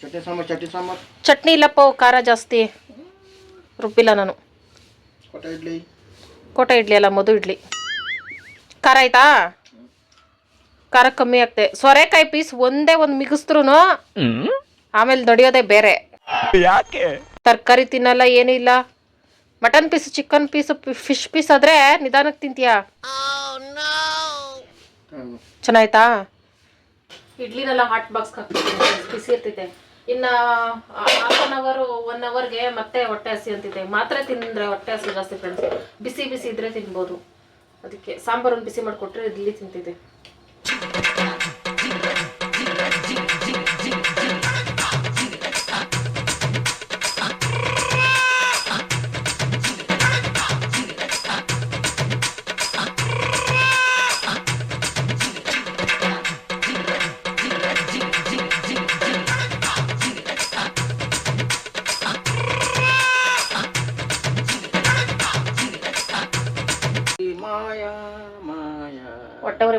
ಚಟ್ನಿ ಸಾಂಬಾರ್ ಚಟ್ನಿ ಸಾಂಬಾರ್. ಚಟ್ನಿ ಇಲ್ಲಪ್ಪ ಖಾರ ಜಾಸ್ತಿ. ರುಬ್ಬಿಲ್ಲ ನಾನು. ಕೋಟ ಇಡ್ಲಿ. ಕೋಟೆ ಇಡ್ಲಿ ಅಲ್ಲ ಮಧು ಇಡ್ಲಿ. ಖಾರ ಆಯ್ತಾ? ಖಾರ ಕಮ್ಮಿ ಆಗ್ತೆ. ಸೊರೆಕಾಯಿ ಪೀಸ್ ಒಂದೇ ಒಂದು ಮಿಗಿಸ್ತ್ರು ಆಮೇಲೆ ದಡಿಯೋದೇ ಬೇರೆ. ಯಾಕೆ? ತರಕಾರಿ ತಿನ್ನಲ್ಲ ಏನೂ ಇಲ್ಲ. Mutton piece, chicken piece, fish piece ಆದ್ರೆ ನಿಧಾನಕ್ಕೆ ತಿಂತೀಯಾ? ಚೆನ್ನಾಯ್ತಾ? ಇಡ್ಲಿನೆಲ್ಲ ಹಾಟ್ ಬಾಕ್ಸ್ ಬಿಸಿ ಇರ್ತಿದೆ. ಇನ್ನು ಹಾಫ್ ಅನ್ ಅವರು ಒನ್ ಅವರ್ಗೆ ಮತ್ತೆ ಹೊಟ್ಟೆ ಹಸಿ ಅಂತಿದೆ. ಮಾತ್ರ ತಿಂದರೆ ಹೊಟ್ಟೆ ಹಸಿ ಜಾಸ್ತಿ ಫ್ರೆಂಡ್ಸ್ ಬಿಸಿ ಬಿಸಿ ಇದ್ರೆ ತಿನ್ಬೋದು. ಅದಕ್ಕೆ ಸಾಂಬಾರನ್ನು ಬಿಸಿ ಮಾಡಿಕೊಟ್ರೆ ಇಡ್ಲಿ ತಿಂತಿದೆ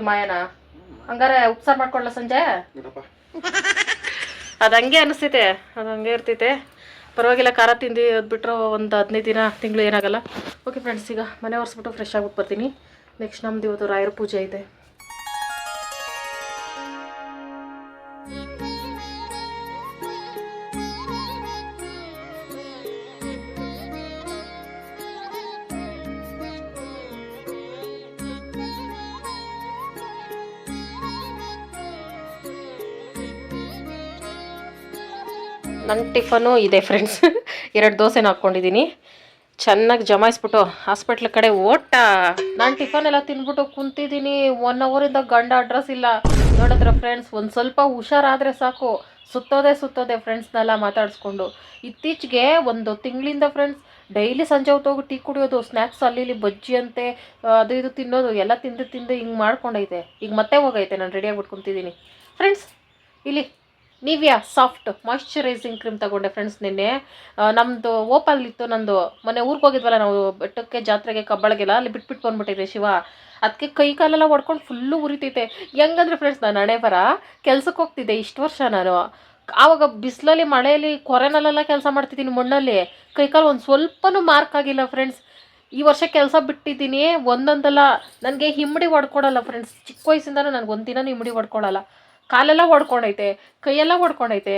ಮಾಯನ? ಹಂಗಾರೆ ಉಪ್ಸಾರು ಮಾಡ್ಕೊಳ್ಳ ಸಂಜೆ? ಅದು ಹಂಗೆ ಅನಿಸ್ತೈತೆ ಅದು ಹಂಗೆ ಇರ್ತೈತೆ. ಪರವಾಗಿಲ್ಲ ಖಾರ ತಿಂದು ಅದು ಬಿಟ್ಟರೆ ಒಂದು ಹದಿನೈದು ದಿನ ತಿಂಗಳು ಏನಾಗಲ್ಲ. ಓಕೆ ಫ್ರೆಂಡ್ಸ್ ಈಗ ಮನೆ ಒರೆಸ್ಬಿಟ್ಟು ಫ್ರೆಶ್ ಆಗ್ಬಿಟ್ಟು ಬರ್ತೀನಿ. ನೆಕ್ಸ್ಟ್ ನಮ್ದು ಇವತ್ತು ರಾಯರ ಪೂಜೆ ಐತೆ. ನನ್ನ ಟಿಫನು ಇದೆ ಫ್ರೆಂಡ್ಸ್ ಎರಡು ದೋಸೆನ ಹಾಕ್ಕೊಂಡಿದ್ದೀನಿ ಚೆನ್ನಾಗಿ ಜಮಾಯಿಸ್ಬಿಟ್ಟು ಹಾಸ್ಪಿಟ್ಲ್ ಕಡೆ ಓಟ. ನಾನು ಟಿಫನ್ ಎಲ್ಲ ತಿನ್ಬಿಟ್ಟು ಕುಂತಿದ್ದೀನಿ ಒನ್ ಅವರಿಂದ ಗಂಡ ಅಡ್ರೆಸ್ ಇಲ್ಲ. ನೋಡಿದ್ರೆ ಫ್ರೆಂಡ್ಸ್ ಒಂದು ಸ್ವಲ್ಪ ಹುಷಾರಾದರೆ ಸಾಕು. ಸುತ್ತೋದೆ ಸುತ್ತೋದೆ ಫ್ರೆಂಡ್ಸ್ನೆಲ್ಲ ಮಾತಾಡಿಸ್ಕೊಂಡು. ಇತ್ತೀಚೆಗೆ ಒಂದು ತಿಂಗಳಿಂದ ಫ್ರೆಂಡ್ಸ್ ಡೈಲಿ ಸಂಜೆ ಹೊತ್ತು ಹೋಗಿ ಟೀ ಕುಡಿಯೋದು ಸ್ನ್ಯಾಕ್ಸ್ ಅಲ್ಲಿ ಇಲ್ಲಿ ಬಜ್ಜಿ ಅಂತೆ ಅದು ಇದು ತಿನ್ನೋದು, ಎಲ್ಲ ತಿಂದು ತಿಂದು ಹಿಂಗೆ ಮಾಡ್ಕೊಂಡೈತೆ. ಈಗ ಮತ್ತೆ ಹೋಗೈತೆ, ನಾನು ರೆಡಿಯಾಗಿ ಬಿಟ್ಕೊತಿದ್ದೀನಿ ಕುಂತಿದ್ದೀನಿ ಫ್ರೆಂಡ್ಸ್ ಇಲ್ಲಿ. ನಿವ್ಯಾ ಸಾಫ್ಟ್ ಮಾಯಿಶ್ಚರೈಸಿಂಗ್ ಕ್ರೀಮ್ ತಗೊಂಡೆ ಫ್ರೆಂಡ್ಸ್ ನಿನ್ನೆ. ನಮ್ಮದು ಓಪಲ್ ಇತ್ತು, ನಂದು ಮೊನ್ನೆ ಊರಿಗೆ ಹೋಗಿದ್ವಲ್ಲ ನಾವು, ಬೆಟ್ಟಕ್ಕೆ ಜಾತ್ರೆಗೆ ಕಬ್ಬಳಗೆಲ್ಲ, ಅಲ್ಲಿ ಬಿಟ್ಬಿಟ್ಟು ಬಂದ್ಬಿಟ್ಟಿದೆ ಶಿವ. ಅದಕ್ಕೆ ಕೈ ಕಾಲೆಲ್ಲ ಹೊಡ್ಕೊಂಡು ಫುಲ್ಲು ಉರಿತೈತೆ. ಹೆಂಗಂದ್ರೆ ಫ್ರೆಂಡ್ಸ್ ನಾನು ಹಣೆ ಬರ ಕೆಲ್ಸಕ್ಕೆ ಹೋಗ್ತಿದ್ದೆ ಇಷ್ಟು ವರ್ಷ ನಾನು. ಆವಾಗ ಬಿಸಿಲಲ್ಲಿ, ಮಳೆಯಲ್ಲಿ, ಕೊರೆನಲ್ಲೆಲ್ಲ ಕೆಲಸ ಮಾಡ್ತಿದ್ದೀನಿ ಮಣ್ಣಲ್ಲಿ. ಕೈಕಾಲು ಒಂದು ಸ್ವಲ್ಪನೂ ಮಾರ್ಕ್ ಆಗಿಲ್ಲ ಫ್ರೆಂಡ್ಸ್ ಈ ವರ್ಷ ಕೆಲಸ ಬಿಟ್ಟಿದ್ದೀನಿ, ಒಂದೊಂದಲ್ಲ ನನಗೆ ಹಿಮ್ಮಡಿ ಹೊಡ್ಕೊಡಲ್ಲ ಫ್ರೆಂಡ್ಸ್ ಚಿಕ್ಕ ವಯಸ್ಸಿಂದನೂ ನನಗೆ ಒಂದಿನ ಹಿಮ್ಮಡಿ ಹೊಡ್ಕೊಳಲ್ಲ. ಕಾಲೆಲ್ಲ ಹೊಡ್ಕೊಂಡೈತೆ ಕೈಯೆಲ್ಲ ಹೊಡ್ಕೊಂಡೈತೆ.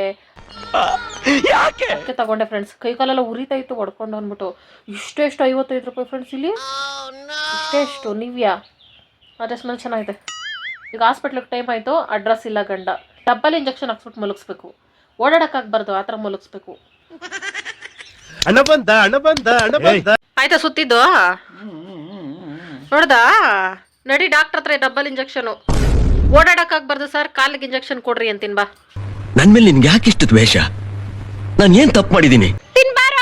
ಅದಕ್ಕೆ ತಗೊಂಡೆ ಫ್ರೆಂಡ್ಸ್ ಕೈ ಕಾಲೆಲ್ಲ ಉರಿತಾ ಇತ್ತು ಹೊಡ್ಕೊಂಡು ಅಂದ್ಬಿಟ್ಟು. ಇಷ್ಟು ಎಷ್ಟು ಐವತ್ತೈದು ರೂಪಾಯಿ ಫ್ರೆಂಡ್ಸ್ ಇಲ್ಲಿ. ಇಷ್ಟೇ ಎಷ್ಟು ನಿವ್ಯಾ. ಅದೇ ಸ್ಮೆಲ್ ಚೆನ್ನಾಗಿದೆ. ಈಗ ಹಾಸ್ಪಿಟ್ಲಿಗೆ ಟೈಮ್ ಆಯಿತು ಅಡ್ರೆಸ್ ಇಲ್ಲ ಗಂಡ. Double injection ಹಾಕ್ಸ್ಬಿಟ್ಟು ಮಲಗಿಸ್ಬೇಕು. ಓಡಾಡಕ್ಕಾಗಬಾರ್ದು ಆ ಥರ ಮಲಗಿಸ್ಬೇಕು. ಆಯ್ತಾ ಸುತ್ತಿದ್ದು? ನೋಡ್ದಾ? ನಡಿ ಡಾಕ್ಟರ್ ಹತ್ರ ಡಬ್ಬಲ್ ಇಂಜೆಕ್ಷನು ಓಡಾಡಕ್ಕಾಗಬಾರ್ದು ಸರ್. ಕಾಲಿಗೆ ಇಂಜೆಕ್ಷನ್ ಕೊಡ್ರಿ ಅಂತೀನ್ ಬಾ. ನನ್ ಮೇಲೆ ನಿನ್ಗೆ ಯಾಕೆ ಇಷ್ಟು ದ್ವೇಷ? ನಾನು ಏನ್ ತಪ್ಪು ಮಾಡಿದ್ದೀನಿ? ತಿನ್ಬಾರ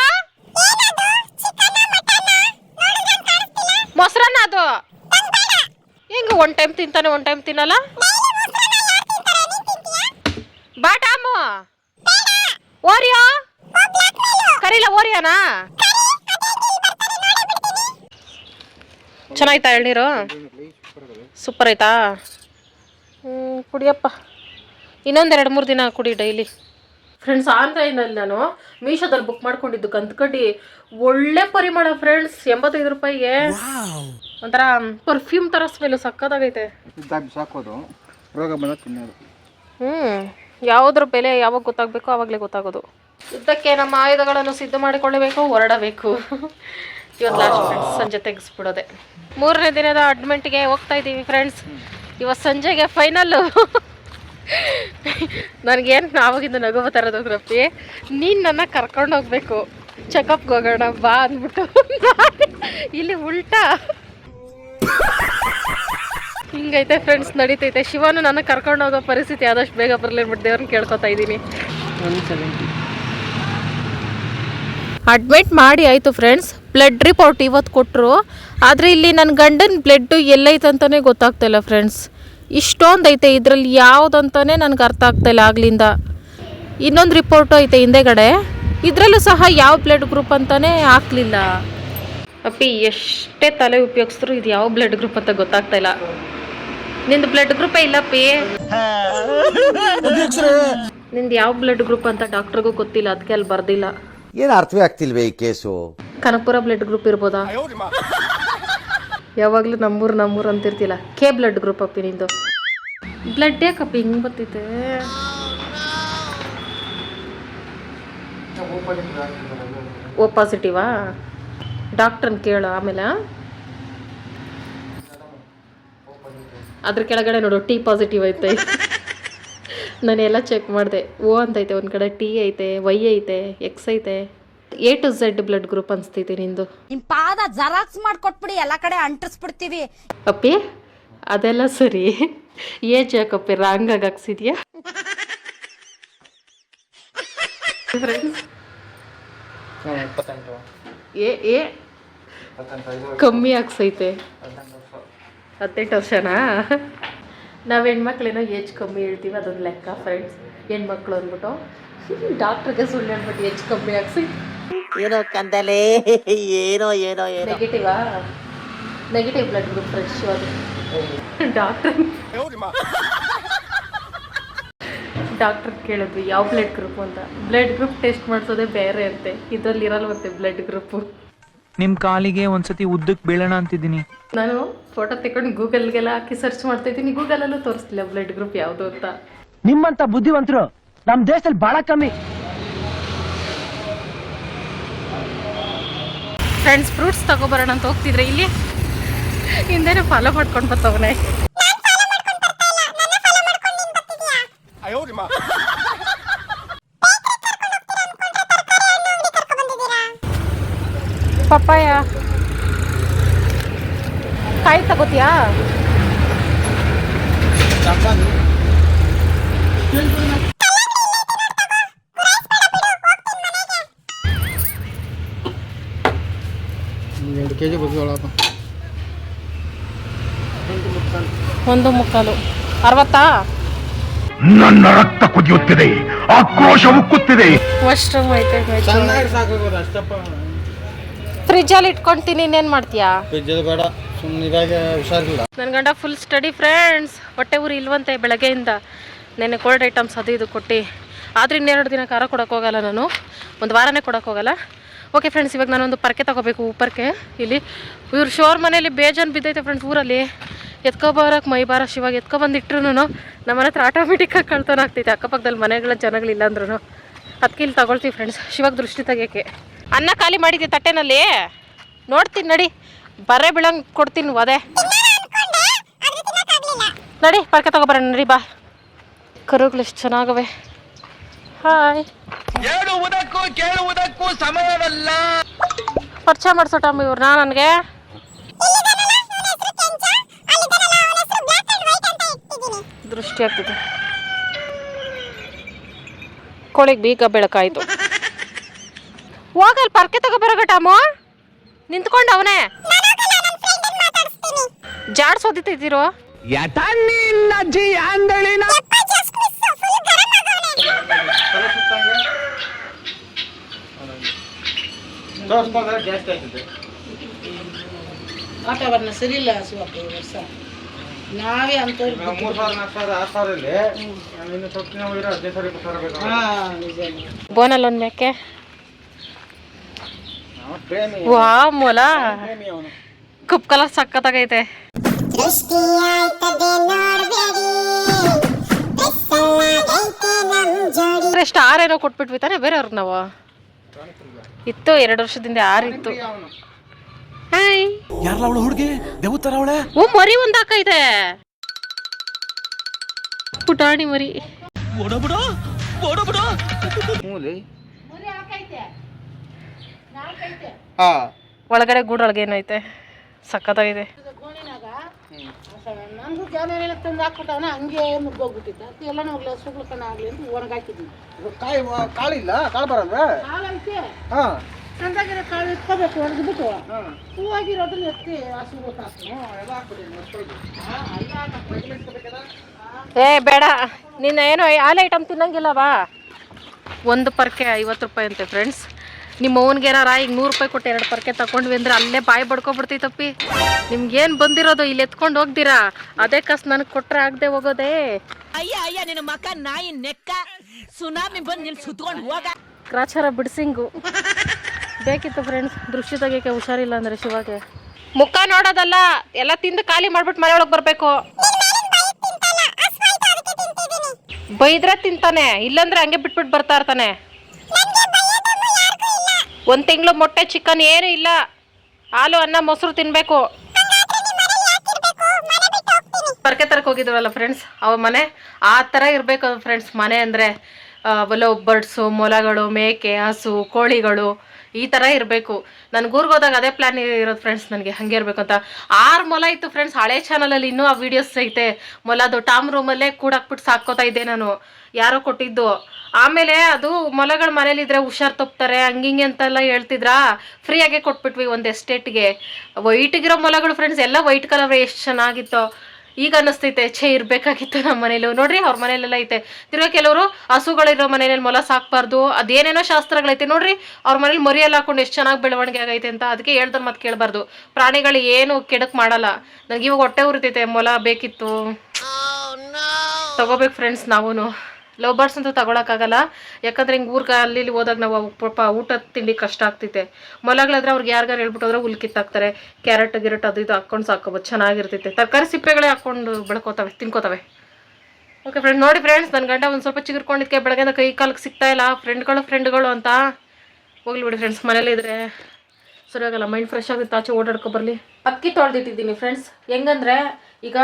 ಮೊಸರನ್ನ ಅದು. ಹೆಂಗ ಒನ್ ಟೈಮ್ ತಿಂತಾನೆ ಒನ್ ಟೈಮ್ ತಿನ್ನಲ್ಲ? ಬಾಟಾಮು ಓರಿಯೋ. ಕರೀಲ ಓರಿಯೋನಾ? ಚೆನ್ನಾಯ್ತಾ ಎಳ್ನೀರು? ಸೂಪರ್ ಆಯ್ತಾ? ಕುಡಿಯಪ್ಪ. ಇನ್ನೊಂದು ಎರಡು ಮೂರು ದಿನ ಕುಡಿ ಡೈಲಿ. ಫ್ರೆಂಡ್ಸ್ ಆನ್ಲೈನಲ್ಲಿ ನಾನು ಮೀಶೋದಲ್ಲಿ ಬುಕ್ ಮಾಡ್ಕೊಂಡಿದ್ದು ಕಂತ್ಕಡ್ಡಿ ಒಳ್ಳೆ ಪರಿಮಳ ಫ್ರೆಂಡ್ಸ್ ಎಂಬತ್ತೈದು ರೂಪಾಯಿಗೆ. ಒಂಥರ ಪರ್ಫ್ಯೂಮ್ ಥರ ಸ್ಮೆಲ್ ಸಕ್ಕತ್ತಾಗೈತೆ. ಸಾಕೋದು ರೋಗ ಬಂದ ತಿನ್ನೋದು. ಹ್ಞೂ ಯಾವುದ್ರ ಬೆಲೆ ಯಾವಾಗ ಗೊತ್ತಾಗಬೇಕು ಆವಾಗಲೇ ಗೊತ್ತಾಗೋದು. ಯುದ್ಧಕ್ಕೆ ನಮ್ಮ ಆಯುಧಗಳನ್ನು ಸಿದ್ಧ ಮಾಡಿಕೊಳ್ಳಬೇಕು ಹೊರಡಬೇಕು. ಇವತ್ತು ಲಾಸ್ಟ್ ಫ್ರೆಂಡ್ಸ್ ಸಂಜೆ ತೆಗೆಸ್ಬಿಡೋದೆ. ಮೂರನೇ ದಿನದ ಅಡ್ಮೆಂಟ್ಗೆ ಹೋಗ್ತಾ ಇದ್ದೀವಿ ಫ್ರೆಂಡ್ಸ್ ಇವತ್ತು ಸಂಜೆಗೆ ಫೈನಲ್ಲು ನನಗೇನು ಆವಾಗಿಂದ ನಗು ಬರೋದು ಗ್ರಪ್ಪಿ ನೀನು ನನ್ನ ಕರ್ಕೊಂಡು ಹೋಗ್ಬೇಕು. ಚೆಕಪ್ಗೆ ಹೋಗೋಣ ಬಾ ಅಂದ್ಬಿಟ್ಟು. ಇಲ್ಲಿ ಉಲ್ಟಾ. ಹಿಂಗೈತೆ ಫ್ರೆಂಡ್ಸ್ ನಡೀತೈತೆ. ಶಿವನು ನನ್ನ ಕರ್ಕೊಂಡು ಹೋಗೋ ಪರಿಸ್ಥಿತಿ ಆದಷ್ಟು ಬೇಗ ಬರಲಿ ಅಂದ್ಬಿಟ್ಟು ದೇವ್ರನ್ನ ಕೇಳ್ಕೊತಾ ಇದ್ದೀನಿ. ಅಡ್ಮಿಟ್ ಮಾಡಿ ಆಯಿತು ಫ್ರೆಂಡ್ಸ್ ಬ್ಲಡ್ ರಿಪೋರ್ಟ್ ಇವತ್ತು ಕೊಟ್ಟರು ಆದರೆ ಇಲ್ಲಿ ನನ್ನ ಗಂಡನ ಬ್ಲಡ್ಡು ಎಲ್ಲೈತೆ ಅಂತಲೇ ಗೊತ್ತಾಗ್ತಾಯಿಲ್ಲ ಫ್ರೆಂಡ್ಸ್ ಇಷ್ಟೊಂದು ಐತೆ ಇದರಲ್ಲಿ ಯಾವುದಂತಲೇ ನನಗೆ ಅರ್ಥ ಆಗ್ತಾಯಿಲ್ಲ ಆಗಲಿಂದ. ಇನ್ನೊಂದು ರಿಪೋರ್ಟು ಐತೆ ಹಿಂದೆಗಡೆ ಇದರಲ್ಲೂ ಸಹ ಯಾವ ಬ್ಲಡ್ ಗ್ರೂಪ್ ಅಂತಲೇ ಹಾಕ್ಲಿಲ್ಲ. ಅಪ್ಪಿ ಎಷ್ಟೇ ತಲೆ ಉಪಯೋಗಿಸಿದ್ರು ಇದು ಯಾವ ಬ್ಲಡ್ ಗ್ರೂಪ್ ಅಂತ ಗೊತ್ತಾಗ್ತಾ ಇಲ್ಲ. ನಿಂದು ಬ್ಲಡ್ ಗ್ರೂಪೇ ಇಲ್ಲಪ್ಪಿ ನಿಂದು ಯಾವ ಬ್ಲಡ್ ಗ್ರೂಪ್ ಅಂತ ಡಾಕ್ಟ್ರಿಗೂ ಗೊತ್ತಿಲ್ಲ ಅದಕ್ಕೆ ಅಲ್ಲಿ ಬರ್ದಿಲ್ಲ. ಏನು ಅರ್ಥವೇ ಆಗ್ತಿಲ್ವೇ ಈ ಕೇಸು? ಕನಕಪುರ ಬ್ಲಡ್ ಗ್ರೂಪ್ ಇರ್ಬೋದಾ? ಯಾವಾಗಲೂ ನಮ್ಮೂರು ನಮ್ಮೂರು ಅಂತಿರ್ತಿಲ್ಲ. ಕೆ ಬ್ಲಡ್ ಗ್ರೂಪ್ ಅಪ್ಪಿ ನಿಂದು. ಬ್ಲಡ್ ಯಾಕಪ್ಪ ಹಿಂಗೆ ಬರ್ತೈತೆ ಓ ಪಾಸಿಟಿವಾ ಡಾಕ್ಟ್ರನ್ನ ಕೇಳು ಆಮೇಲೆ ಅದ್ರ ಕೆಳಗಡೆ ನೋಡು ಟಿ ಪಾಸಿಟಿವ್ ಐತೆ. ನಾನು ಎಲ್ಲ ಚೆಕ್ ಮಾಡಿದೆ. ಓ ಅಂತೈತೆ ಒಂದು ಕಡೆ ಟಿ ಐತೆ ವೈ ಐತೆ ಎಕ್ಸ್ ಐತೆ. A to Z blood group ಅನ್ಸ್ತೈತಿ ನಿಂದು. ನಿಮ್ಮ ಪಾದ ಜರಾಕ್ಸ್ ಮಾಡ್ಕೊಟ್ಬಿಡಿ ಎಲ್ಲ ಕಡೆ ಅಂಟಿಸ್ಬಿಡ್ತೀವಿ. ಅಪ್ಪಿ ಅದೆಲ್ಲ ಸರಿ. ಏಜ್ ಯಾಕಪ್ಪಿ ರಾಂಗ್ ಆಗಿ ಹಾಕ್ಸಿದ್ಯಾ? ಏ ಏ ಕಮ್ಮಿ ಆಗ್ಸೈತೆ. ಹತ್ತೆಂಟು ಹದಿನೆಂಟು ವರ್ಷನಾ? ನಾವು ಹೆಣ್ಮಕ್ಳೇನೋ ಏಜ್ ಕಮ್ಮಿ ಹೇಳ್ತೀವಿ ಅದೊಂದು ಲೆಕ್ಕ ಫ್ರೆಂಡ್ಸ್ ಹೆಣ್ಮಕ್ಳು ಅಂದ್ಬಿಟ್ಟು ಡಾಕ್ಟ್ರಿಗೆ ಸುಳ್ಳು ಹೇಳ್ಬಿಟ್ಟು ಏಜ್ ಕಮ್ಮಿ ಹಾಕ್ಸಿ ಏನೋ ಕಂದಲೇ ಏನೋ ಏನೋ ಏನೋ. ನೆಗೆಟಿವಾ ನೆಗೆಟಿವ್ ಬ್ಲಡ್ ಗ್ರೂಪ್ ಫ್ರೆಶ್ ಅದು. ಡಾಕ್ಟರ್ ಡಾಕ್ಟರ್ ಕೇಳಿದ್ವಿ ಯಾವ ಬ್ಲಡ್ ಗ್ರೂಪ್ ಅಂತ. ಬ್ಲಡ್ ಗ್ರೂಪ್ ಟೆಸ್ಟ್ ಮಾಡಿಸೋದೇ ಬೇರೆ ಅಂತೆ. ಇದರಲ್ಲಿ ಇರಲ್ವಂತೆ ಬ್ಲಡ್ ಗ್ರೂಪು ನಿಮ್ ಕಾಲಿಗೆ ಒಂದ್ಸತಿ ಉದ್ದಕ್ಕೆ ಬೀಳೋಣ ಅಂತಿದ್ದೀನಿ. ನಾನು ಫೋಟೋ ತೆಕೊಂಡು ಗೂಗಲ್ಗೆಲ್ಲ ಹಾಕಿ ಸರ್ಚ್ ಮಾಡ್ತಾ ಇದ್ದೀನಿ. ಗೂಗಲಲ್ಲೂ ತೋರಿಸ್ತಿಲ್ಲ ಬ್ಲಡ್ ಗ್ರೂಪ್ ಯಾವುದು ಅಂತ. ನಿಮ್ಮಂತ ಬುದ್ಧಿವಂತರು ನಮ್ ದೇಶದಲ್ಲಿ ಬಹಳ ಕಮ್ಮಿ. ಫ್ರೆಂಡ್ಸ್ ಫ್ರೂಟ್ಸ್ ತಗೋಬರೋಣ ಅಂತ ಹೋಗ್ತಿದ್ರೆ ಇಲ್ಲಿ ಹಿಂದೆನೇ ಫಾಲೋ ಮಾಡ್ಕೊಂಡು ಬರ್ತವನೆ. ಪಪ್ಪಾಯ. ಕಾಯಿ ತಗೋತೀಯಾ? ಎರಡು ಕೆ ಜಿ ಬಗ್ಗೆಗಳಪ್ಪ ಒಂದು ಮುಕ್ಕಾಲು. ಅರವತ್ತಾ? ನನ್ನ ರಕ್ತ ಕುದಿಯುತ್ತಿದೆ ಆಕ್ರೋಶ ಉಕ್ಕುತ್ತಿದೆ. ವಾಶ್ರೂಮ್ ಐತೆ ಚೆನ್ನಾಗಿ ಸಾಕಾಗೋದು ಅಷ್ಟಪ್ಪ. ಫ್ರಿಜ್ಜಲ್ಲಿ ಇಟ್ಕೊಂತೀನಿ ಇನ್ನೇನು ಮಾಡ್ತೀಯಾ? ಫ್ರಿಜ್ಜಲ್ಲಿ ಬೇಡ ಸುಮ್ಮನೆ ಇವಾಗ ಹುಷಾರಿಲ್ಲ. ನನ್ನ ಗಂಡ ಫುಲ್ ಸ್ಟಡಿ ಫ್ರೆಂಡ್ಸ್ ಹೊಟ್ಟೆ ಊರು ಇಲ್ವಂತೆ ಬೆಳಗ್ಗೆಯಿಂದ. ನೆನ್ನೆ ಕೋಲ್ಡ್ ಐಟಮ್ಸ್ ಅದು ಇದು ಕೊಟ್ಟು. ಆದ್ರೆ ಇನ್ನೆರಡು ದಿನ ಖಾರ ಕೊಡೋಕೆ ಹೋಗಲ್ಲ ನಾನು. ಒಂದು ವಾರನೇ ಕೊಡೋಕೆ ಹೋಗಲ್ಲ. ಓಕೆ ಫ್ರೆಂಡ್ಸ್ ಇವಾಗ ನಾನೊಂದು ಪರ್ಕೆ ತಗೋಬೇಕು ಉಪ್ಪರ್ಕೆ ಇಲ್ಲಿ ಇವ್ರು ಶೋರ್ ಮನೇಲಿ ಬೇಜಾನ್ ಬಿದ್ದೈತೆ ಫ್ರೆಂಡ್ಸ್ ಊರಲ್ಲಿ. ಎತ್ಕೊಬರಕ್ಕೆ ಮೈ ಬಾರ ಶಿವಾಗ ಎತ್ಕೊಬಂದಿಟ್ರು ನಮ್ಮ ಹತ್ರ ಆಟೋಮೆಟಿಕ್ಕಾಗಿ ಕಳ್ತನ ಆಗ್ತೈತೆ. ಅಕ್ಕಪಕ್ಕದಲ್ಲಿ ಮನೆಗಳ ಜನಗಳಿಲ್ಲ ಅಂದ್ರೂ ಅದಕ್ಕೆ ಇಲ್ಲಿ ತಗೊಳ್ತೀವಿ ಫ್ರೆಂಡ್ಸ್ ಶಿವಾಗ ದೃಷ್ಟಿ ತೆಗಿಯೋಕ್ಕೆ. ಅನ್ನ ಖಾಲಿ ಮಾಡಿದ್ದೆ ತಟ್ಟೆನಲ್ಲಿ. ನೋಡ್ತೀನಿ ನಡಿ. ಬರೇ ಬೀಳಂಗೆ ಕೊಡ್ತೀನಿ ಅದೇ ನಡಿ ಪರ್ಕೆ ತಗೋಬರ ನಡಿ ಬಾ. ಕರುಗಳು ಎಷ್ಟು ಚೆನ್ನಾಗವೆ. ಹಾಯ್ ಹೇಳುವುದಕ್ಕೂ ಕೇಳುವುದಕ್ಕೂ ಸಮಯವಲ್ಲ. ಪರಿಚಯ ಮಾಡಿಸೋಟಮ್ಮ ಇವ್ರನ್ನ ನನಗೆ. ದೃಷ್ಟಿ ಆಗ್ತಿದೆ. ಕೋಳಿಗೆ ಬೀಗ ಬೆಳಕಾಯ್ತು. ಹೋಗಲ್ ಪರ್ಕೆ ಟಾಮು ನಿಂತ್ಕೊಂಡ ಅವನೇ. ಜಾಡ್ಸೋದಿತ್ತಿದ್ದೀರೋ ತೋರಿಸ್ಕೊಂಡ್ರೆ ಜಾಸ್ತಿ ಆಗ್ತದೆ. ವಾತಾವರಣ ಸರಿ ಇಲ್ಲ ಶಿವಪ್ಪ ಈ ವರ್ಷ ನಾವೇ ಅಂತ ಮೂರು ಸಾವಿರ ನಾಲ್ಕು ಸಾವಿರ ಆರು ಸಾವಿರಲ್ಲಿ ಇನ್ನು ಸ್ವಲ್ಪ ದಿನ ಹೋಗಿರೋ ಹದಿನೈದು ಸಾವಿರ ಇಪ್ಪತ್ತು ಸಾವಿರ ಬೇಕು ಹಾ ನಿಜ ಬೋನಲ್ಲಿ ಒಂದು ಮೇಕೆ ನಾವು ವಾ ಮೊಲ. ಕುಪ್ ಕಲರ್ ಸಕ್ಕತ್ತಾಗೈತೆ. ಎಷ್ಟು ಆರೇನೋ ಕೊಟ್ಬಿಟ್ವಿ ತಾನೆ ಬೇರೆಯವ್ರಿಗೆ ನಾವು. ಇತ್ತು ಎರಡು ವರ್ಷದಿಂದ ಆರಿತ್ತು ಹಾಯ್ ಯಾರಲ್ಲ ಅವಳು ಹುಡುಗಿ? ದೇವತರ ಅವಳೆ? ಓ ಮರಿ ಒಂದ್ ಇದೆ. ಪುಟಾಣಿ ಮರಿ. ಮೂಲಿ. ಹಾಂ. ಒಳಗಡೆ ಗೂಡೊಳಗೆ ಏನೈತೆ? ಸಖತ್ತಾಗಿದೆ. ನಂದು ಜಾನೇನೆಲ್ಲ ತಂದು ಹಾಕ್ಬಿಟ್ಟವನ ಹಂಗೆ ಮುಗ್ಗೋಗ್ಬಿಟ್ಟಿದ್ದ ಅದು ಎಲ್ಲ ನಾವು ಸುಗ್ಲಕಣ ಆಗ್ಲಿ ಅಂತ ಒಣಗಾಕಿದ್ವಿ. ಕಾಯಿ ಕಾಳಿಲ್ಲ? ಕಾಳು ಬರಲ್ವಾ? ಐತೆ. ಹಾಂ. ಚಂದಾಗಿರೋ ಕಾಳು ಇಟ್ಕೋಬೇಕು ಒಣಗಿಬಿಟ್ಟು. ಹೂವಾಗಿರೋದನ್ನ ಎತ್ತಿ ಹಸು ಏ ಬೇಡ. ನಿನ್ನ ಏನೋ ಹಾಲು ಐಟಮ್ ತಿನ್ನಂಗಿಲ್ಲವಾ ಒಂದು ಪರ್ಕೆ ಐವತ್ತು ರೂಪಾಯಿ ಅಂತೆ ಫ್ರೆಂಡ್ಸ್ ನಿಮ್ಮ ಅವ್ನಿಗೇನಾರ ಈಗ ನೂರು ರೂಪಾಯಿ ಕೊಟ್ಟು ಎರಡು ಪರ್ಕೆ ತಗೊಂಡ್ವಿ ಅಂದ್ರೆ ಅಲ್ಲೇ ಬಾಯಿ ಬಡ್ಕೊಬಿಡ್ತೈತಪ್ಪಿ. ನಿಮ್ಗೇನು ಬಂದಿರೋದು ಇಲ್ಲಿ ಎತ್ಕೊಂಡು ಹೋಗ್ದಿರಾ? ಅದೇ ಕಸ್ ನನಗೆ ಕೊಟ್ರೆ ಆಗದೆ ಹೋಗೋದೇ. ಅಯ್ಯ ಅಯ್ಯ ನಿನ್ನ ಮಕ್ಕ ನಾಯಿ ನೆಕ್ಕ ಸುನಾಮಿ ಬಂದು ನಿಲ್ ಸುತ್ಕೊಂಡು ಹೋಗ. ಕ್ರಾಚಾರ ಬಿಡ್ಸಿಂಗು. ಬೇಕಿತ್ತು ಫ್ರೆಂಡ್ಸ್ ದೃಶ್ಯ ತೆಗಿಯೋಕೆ ಹುಷಾರಿಲ್ಲ ಅಂದರೆ ಶಿವಾಗೆ. ಮುಖ ನೋಡೋದಲ್ಲ, ಎಲ್ಲ ತಿಂದು ಖಾಲಿ ಮಾಡ್ಬಿಟ್ಟು ಮನೆ ಒಳಗೆ ಬರಬೇಕು. ಬೈದ್ರೆ ತಿಂತಾನೆ, ಇಲ್ಲಂದ್ರೆ ಹಂಗೆ ಬಿಟ್ಬಿಟ್ಟು ಬರ್ತಾ ಇರ್ತಾನೆ. ಒಂದು ತಿಂಗಳು ಮೊಟ್ಟೆ ಚಿಕನ್ ಏನೂ ಇಲ್ಲ. ಹಾಲು, ಅನ್ನ, ಮೊಸರು ತಿನ್ನಬೇಕು ಪರ್ಕೆ ತರಕ ಹೋಗಿದ್ವಲ್ಲ ಫ್ರೆಂಡ್ಸ್ ಅವ ಮನೆ, ಆ ಥರ ಇರಬೇಕು ಫ್ರೆಂಡ್ಸ್ ಮನೆ ಅಂದರೆ ಲವ್ ಬರ್ಡ್ಸು ಮೊಲಗಳು, ಮೇಕೆ, ಹಸು, ಕೋಳಿಗಳು. ಈ ಥರ ಇರಬೇಕು. ನಾನು ಊರಿಗೆ ಹೋದಾಗ ಅದೇ ಪ್ಲ್ಯಾನ್ ಇರೋದು ಫ್ರೆಂಡ್ಸ್ ನನಗೆ, ಹಾಗೆ ಇರಬೇಕು ಅಂತ. ಆರು ಮೊಲ ಇತ್ತು ಫ್ರೆಂಡ್ಸ್ ಹಳೆ ಚಾನಲಲ್ಲಿ ಇನ್ನೂ ಆ ವೀಡಿಯೋಸ್ ಐತೆ. ಮೊಲದು ಟಾಮ್ ರೂಮಲ್ಲೇ ಕೂಡಾಕ್ಬಿಟ್ಟು ಸಾಕೋತಾ ಇದ್ದೆ ನಾನು. ಯಾರೋ ಕೊಟ್ಟಿದ್ದು. ಆಮೇಲೆ ಅದು ಮೊಲಗಳ ಮನೇಲಿದ್ರೆ ಹುಷಾರ್ ತಪ್ತಾರೆ ಹಂಗಿಂಗೆ ಅಂತೆಲ್ಲ ಹೇಳ್ತಿದ್ರಾ? ಫ್ರೀಯಾಗೆ ಕೊಟ್ಬಿಟ್ವಿ ಒಂದು ಎಸ್ಟೇಟ್ಗೆ ವೈಟಿಗಿರೋ ಮೊಲಗಳು ಫ್ರೆಂಡ್ಸ್ ಎಲ್ಲ ವೈಟ್ ಕಲರ್ ಎಷ್ಟು ಚೆನ್ನಾಗಿತ್ತು. ಈಗ ಅನಿಸ್ತೈತೆ ಛೇ ಇರಬೇಕಾಗಿತ್ತು ನಮ್ಮ ಮನೇಲಿ. ನೋಡ್ರಿ ಅವ್ರ ಮನೇಲೆಲ್ಲ ಐತೆ. ತಿರ್ಗಾ ಕೆಲವರು ಹಸುಗಳಿರೋ ಮನೇಲಿ ಮೊಲ ಸಾಕ್ಬಾರ್ದು ಅದೇನೇನೋ ಶಾಸ್ತ್ರಗಳೈತೆ. ನೋಡ್ರಿ ಅವ್ರ ಮನೇಲಿ ಮರಿಯಲ್ಲ ಹಾಕೊಂಡು ಎಷ್ಟು ಚೆನ್ನಾಗಿ ಬೆಳವಣಿಗೆ ಆಗೈತೆ ಅಂತ ಅದಕ್ಕೆ ಹೇಳ್ದ್ರೆ ಮತ್ತೆ ಕೇಳಬಾರ್ದು. ಪ್ರಾಣಿಗಳು ಏನು ಕೆಡಕ್ ಮಾಡಲ್ಲ. ನನಗೆ ಇವಾಗ ಹೊಟ್ಟೆ ಉರಿತೈತೆ ಮೊಲ ಬೇಕಿತ್ತು. ತಗೋಬೇಕು ಫ್ರೆಂಡ್ಸ್ ನಾವೂ ಲವ್ ಬರ್ಡ್ಸ್ ಅಂತೂ ತಗೊಳಕ್ಕಾಗಲ್ಲ. ಯಾಕಂದ್ರೆ ಹಿಂಗೆ ಊರ್ಗ ಅಲ್ಲಿ ಹೋದಾಗ ನಾವು ಪಾಪ ಊಟ ತಿಂಡಿ ಕಷ್ಟ ಆಗ್ತೈತೆ ಮೊಲಗಳಾದ್ರೆ ಅವ್ರಿಗೆ ಯಾರಿಗಾರು ಹೇಳ್ಬಿಟ್ಟು ಹೋದ್ರೆ ಹುಲ್ ಕಿತ್ತಾಕ್ತಾರೆ. ಕ್ಯಾರೆಟ್ ಗಿರೆಟ್ ಅದು ಇದು ಹಾಕೊಂಡು ಸಾಕೋಬೋದು. ಚೆನ್ನಾಗಿರ್ತೈತೆ ತರಕಾರಿ ಸಿಪ್ಪೆಗಳೇ ಹಾಕೊಂಡು ಬೆಳ್ಕೋತವೆ, ತಿನ್ಕೋತವೆ. ಓಕೆ ಫ್ರೆಂಡ್ ನೋಡಿ ಫ್ರೆಂಡ್ಸ್ ನನ್ನ ಗಂಡ ಒಂದು ಸ್ವಲ್ಪ ಚಿಗುರ್ಕೊಂಡಿದ್ಕೆ ಬೆಳಗ್ಗೆಯಿಂದ ಕೈ ಕಾಲಕ್ಕೆ ಸಿಗ್ತಾ ಇಲ್ಲ. ಫ್ರೆಂಡ್ಗಳು ಫ್ರೆಂಡ್ಗಳು ಅಂತ. ಹೋಗ್ಲಿ ಬಿಡಿ ಫ್ರೆಂಡ್ಸ್ ಮನೇಲಿ ಇದ್ರೆ. ಸರಿಯಾಗಲ್ಲ ಮೈಂಡ್ ಫ್ರೆಶ್ ಆಗುತ್ತೆ. ಆಚೆ ಓಡಾಡ್ಕೊ ಬರಲಿ. ಅಕ್ಕಿ ತೊಳೆದಿಟ್ಟಿದ್ದೀನಿ ಫ್ರೆಂಡ್ಸ್ ಹೆಂಗಂದ್ರೆ ಈಗ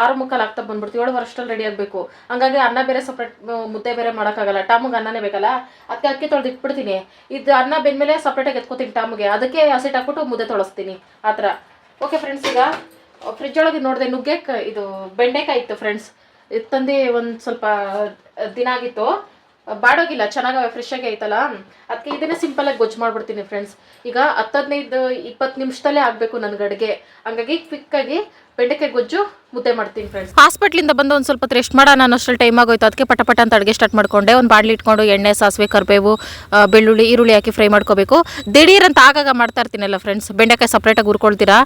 ಆರು ಮುಕ್ಕಾಲು ಆಗ್ತಾ ಬಂದ್ಬಿಡ್ತೀವಿ. ಏಳು ವರ್ಷದಲ್ಲಿ ರೆಡಿ ಆಗಬೇಕು. ಹಂಗಾಗಿ ಅನ್ನ ಬೇರೆ ಸಪ್ರೇಟ್ ಮುದ್ದೆ ಬೇರೆ ಮಾಡೋಕ್ಕಾಗಲ್ಲ. ಟಾಮಿಗೆ ಅನ್ನನೇ ಬೇಕಲ್ಲ? ಅದಕ್ಕೆ ಅಕ್ಕಿ ತೊಳೆದು ಇಟ್ಬಿಡ್ತೀನಿ. ಇದು ಅನ್ನ ಬೆಂದಮೇಲೆ ಸಪ್ರೇಟಾಗಿ ಎತ್ಕೋತೀನಿ ಟಾಮಿಗೆ. ಅದಕ್ಕೆ ಹಸಿಟ್ ಹಾಕ್ಬಿಟ್ಟು ಮುದ್ದೆ ತೊಳಸ್ತೀನಿ. ಆ ಥರ. ಓಕೆ ಫ್ರೆಂಡ್ಸ್ ಈಗ ಫ್ರಿಜ್ ಒಳಗೆ ನೋಡಿದೆ ನುಗ್ಗೆ ಇದು ಬೆಂಡೆಕಾಯಿ ಇತ್ತು ಫ್ರೆಂಡ್ಸ್ ಇದು ತಂದು ಒಂದು ಸ್ವಲ್ಪ ದಿನ ಆಗಿತ್ತು. ಬಾಡೋಗಿಲ್ಲ, ಚೆನ್ನಾಗಿ ಫ್ರೆಶ್ ಆಗಿ ಐತಲ್ಲ? ಅದಕ್ಕೆ ಇದನ್ನೇ ಸಿಂಪಲ್ ಆಗಿ ಗೊಜ್ಜು ಮಾಡಿಬಿಡ್ತೀನಿ ಫ್ರೆಂಡ್ಸ್ ಈಗ ಹತ್ತು ಹದಿನೈದು ಇಪ್ಪತ್ತು ನಿಮಿಷದಲ್ಲೇ ಆಗಬೇಕು ನನಗೆ ಅಡುಗೆ ಹಂಗಾಗಿ ಕ್ವಿಕ್ಕಾಗಿ ಬೆಂಡೆಕಾಯಿ ಗೊಜ್ಜು, ಮುದ್ದೆ ಮಾಡ್ತೀನಿ ಫ್ರೆಂಡ್ಸ್ ಹಾಸ್ಪಿಟ್ಲಿಂದ ಬಂದು ಒಂದು ಸ್ವಲ್ಪ ರೆಸ್ಟ್ ಮಾಡೋಣ. ಅನ್ನೋಷ್ಟರಲ್ಲಿ ಟೈಮ್ ಆಗೋಯ್ತು. ಅದಕ್ಕೆ ಪಟ ಪಟ ಅಂತ ಅಡುಗೆ ಸ್ಟಾರ್ಟ್ ಮಾಡ್ಕೊಂಡೆ. ಒಂದು ಬಾಡ್ಲಿ ಇಟ್ಕೊಂಡು ಎಣ್ಣೆ, ಸಾಸಿವೆ, ಕರಿಬೇವು ಬೆಳ್ಳುಳ್ಳಿ, ಈರುಳ್ಳಿ ಹಾಕಿ ಫ್ರೈ ಮಾಡ್ಕೋಬೇಕು. ದಿಢೀರ್ ಅಂತ ಆಗಾಗ ಮಾಡ್ತಾ ಇರ್ತೀನಲ್ಲ ಫ್ರೆಂಡ್ಸ್ ಬೆಂಡೆಕಾಯಿ ಸಪ್ರೇಟಾಗಿ ಹುರ್ಕೊಳ್ತೀರಾ?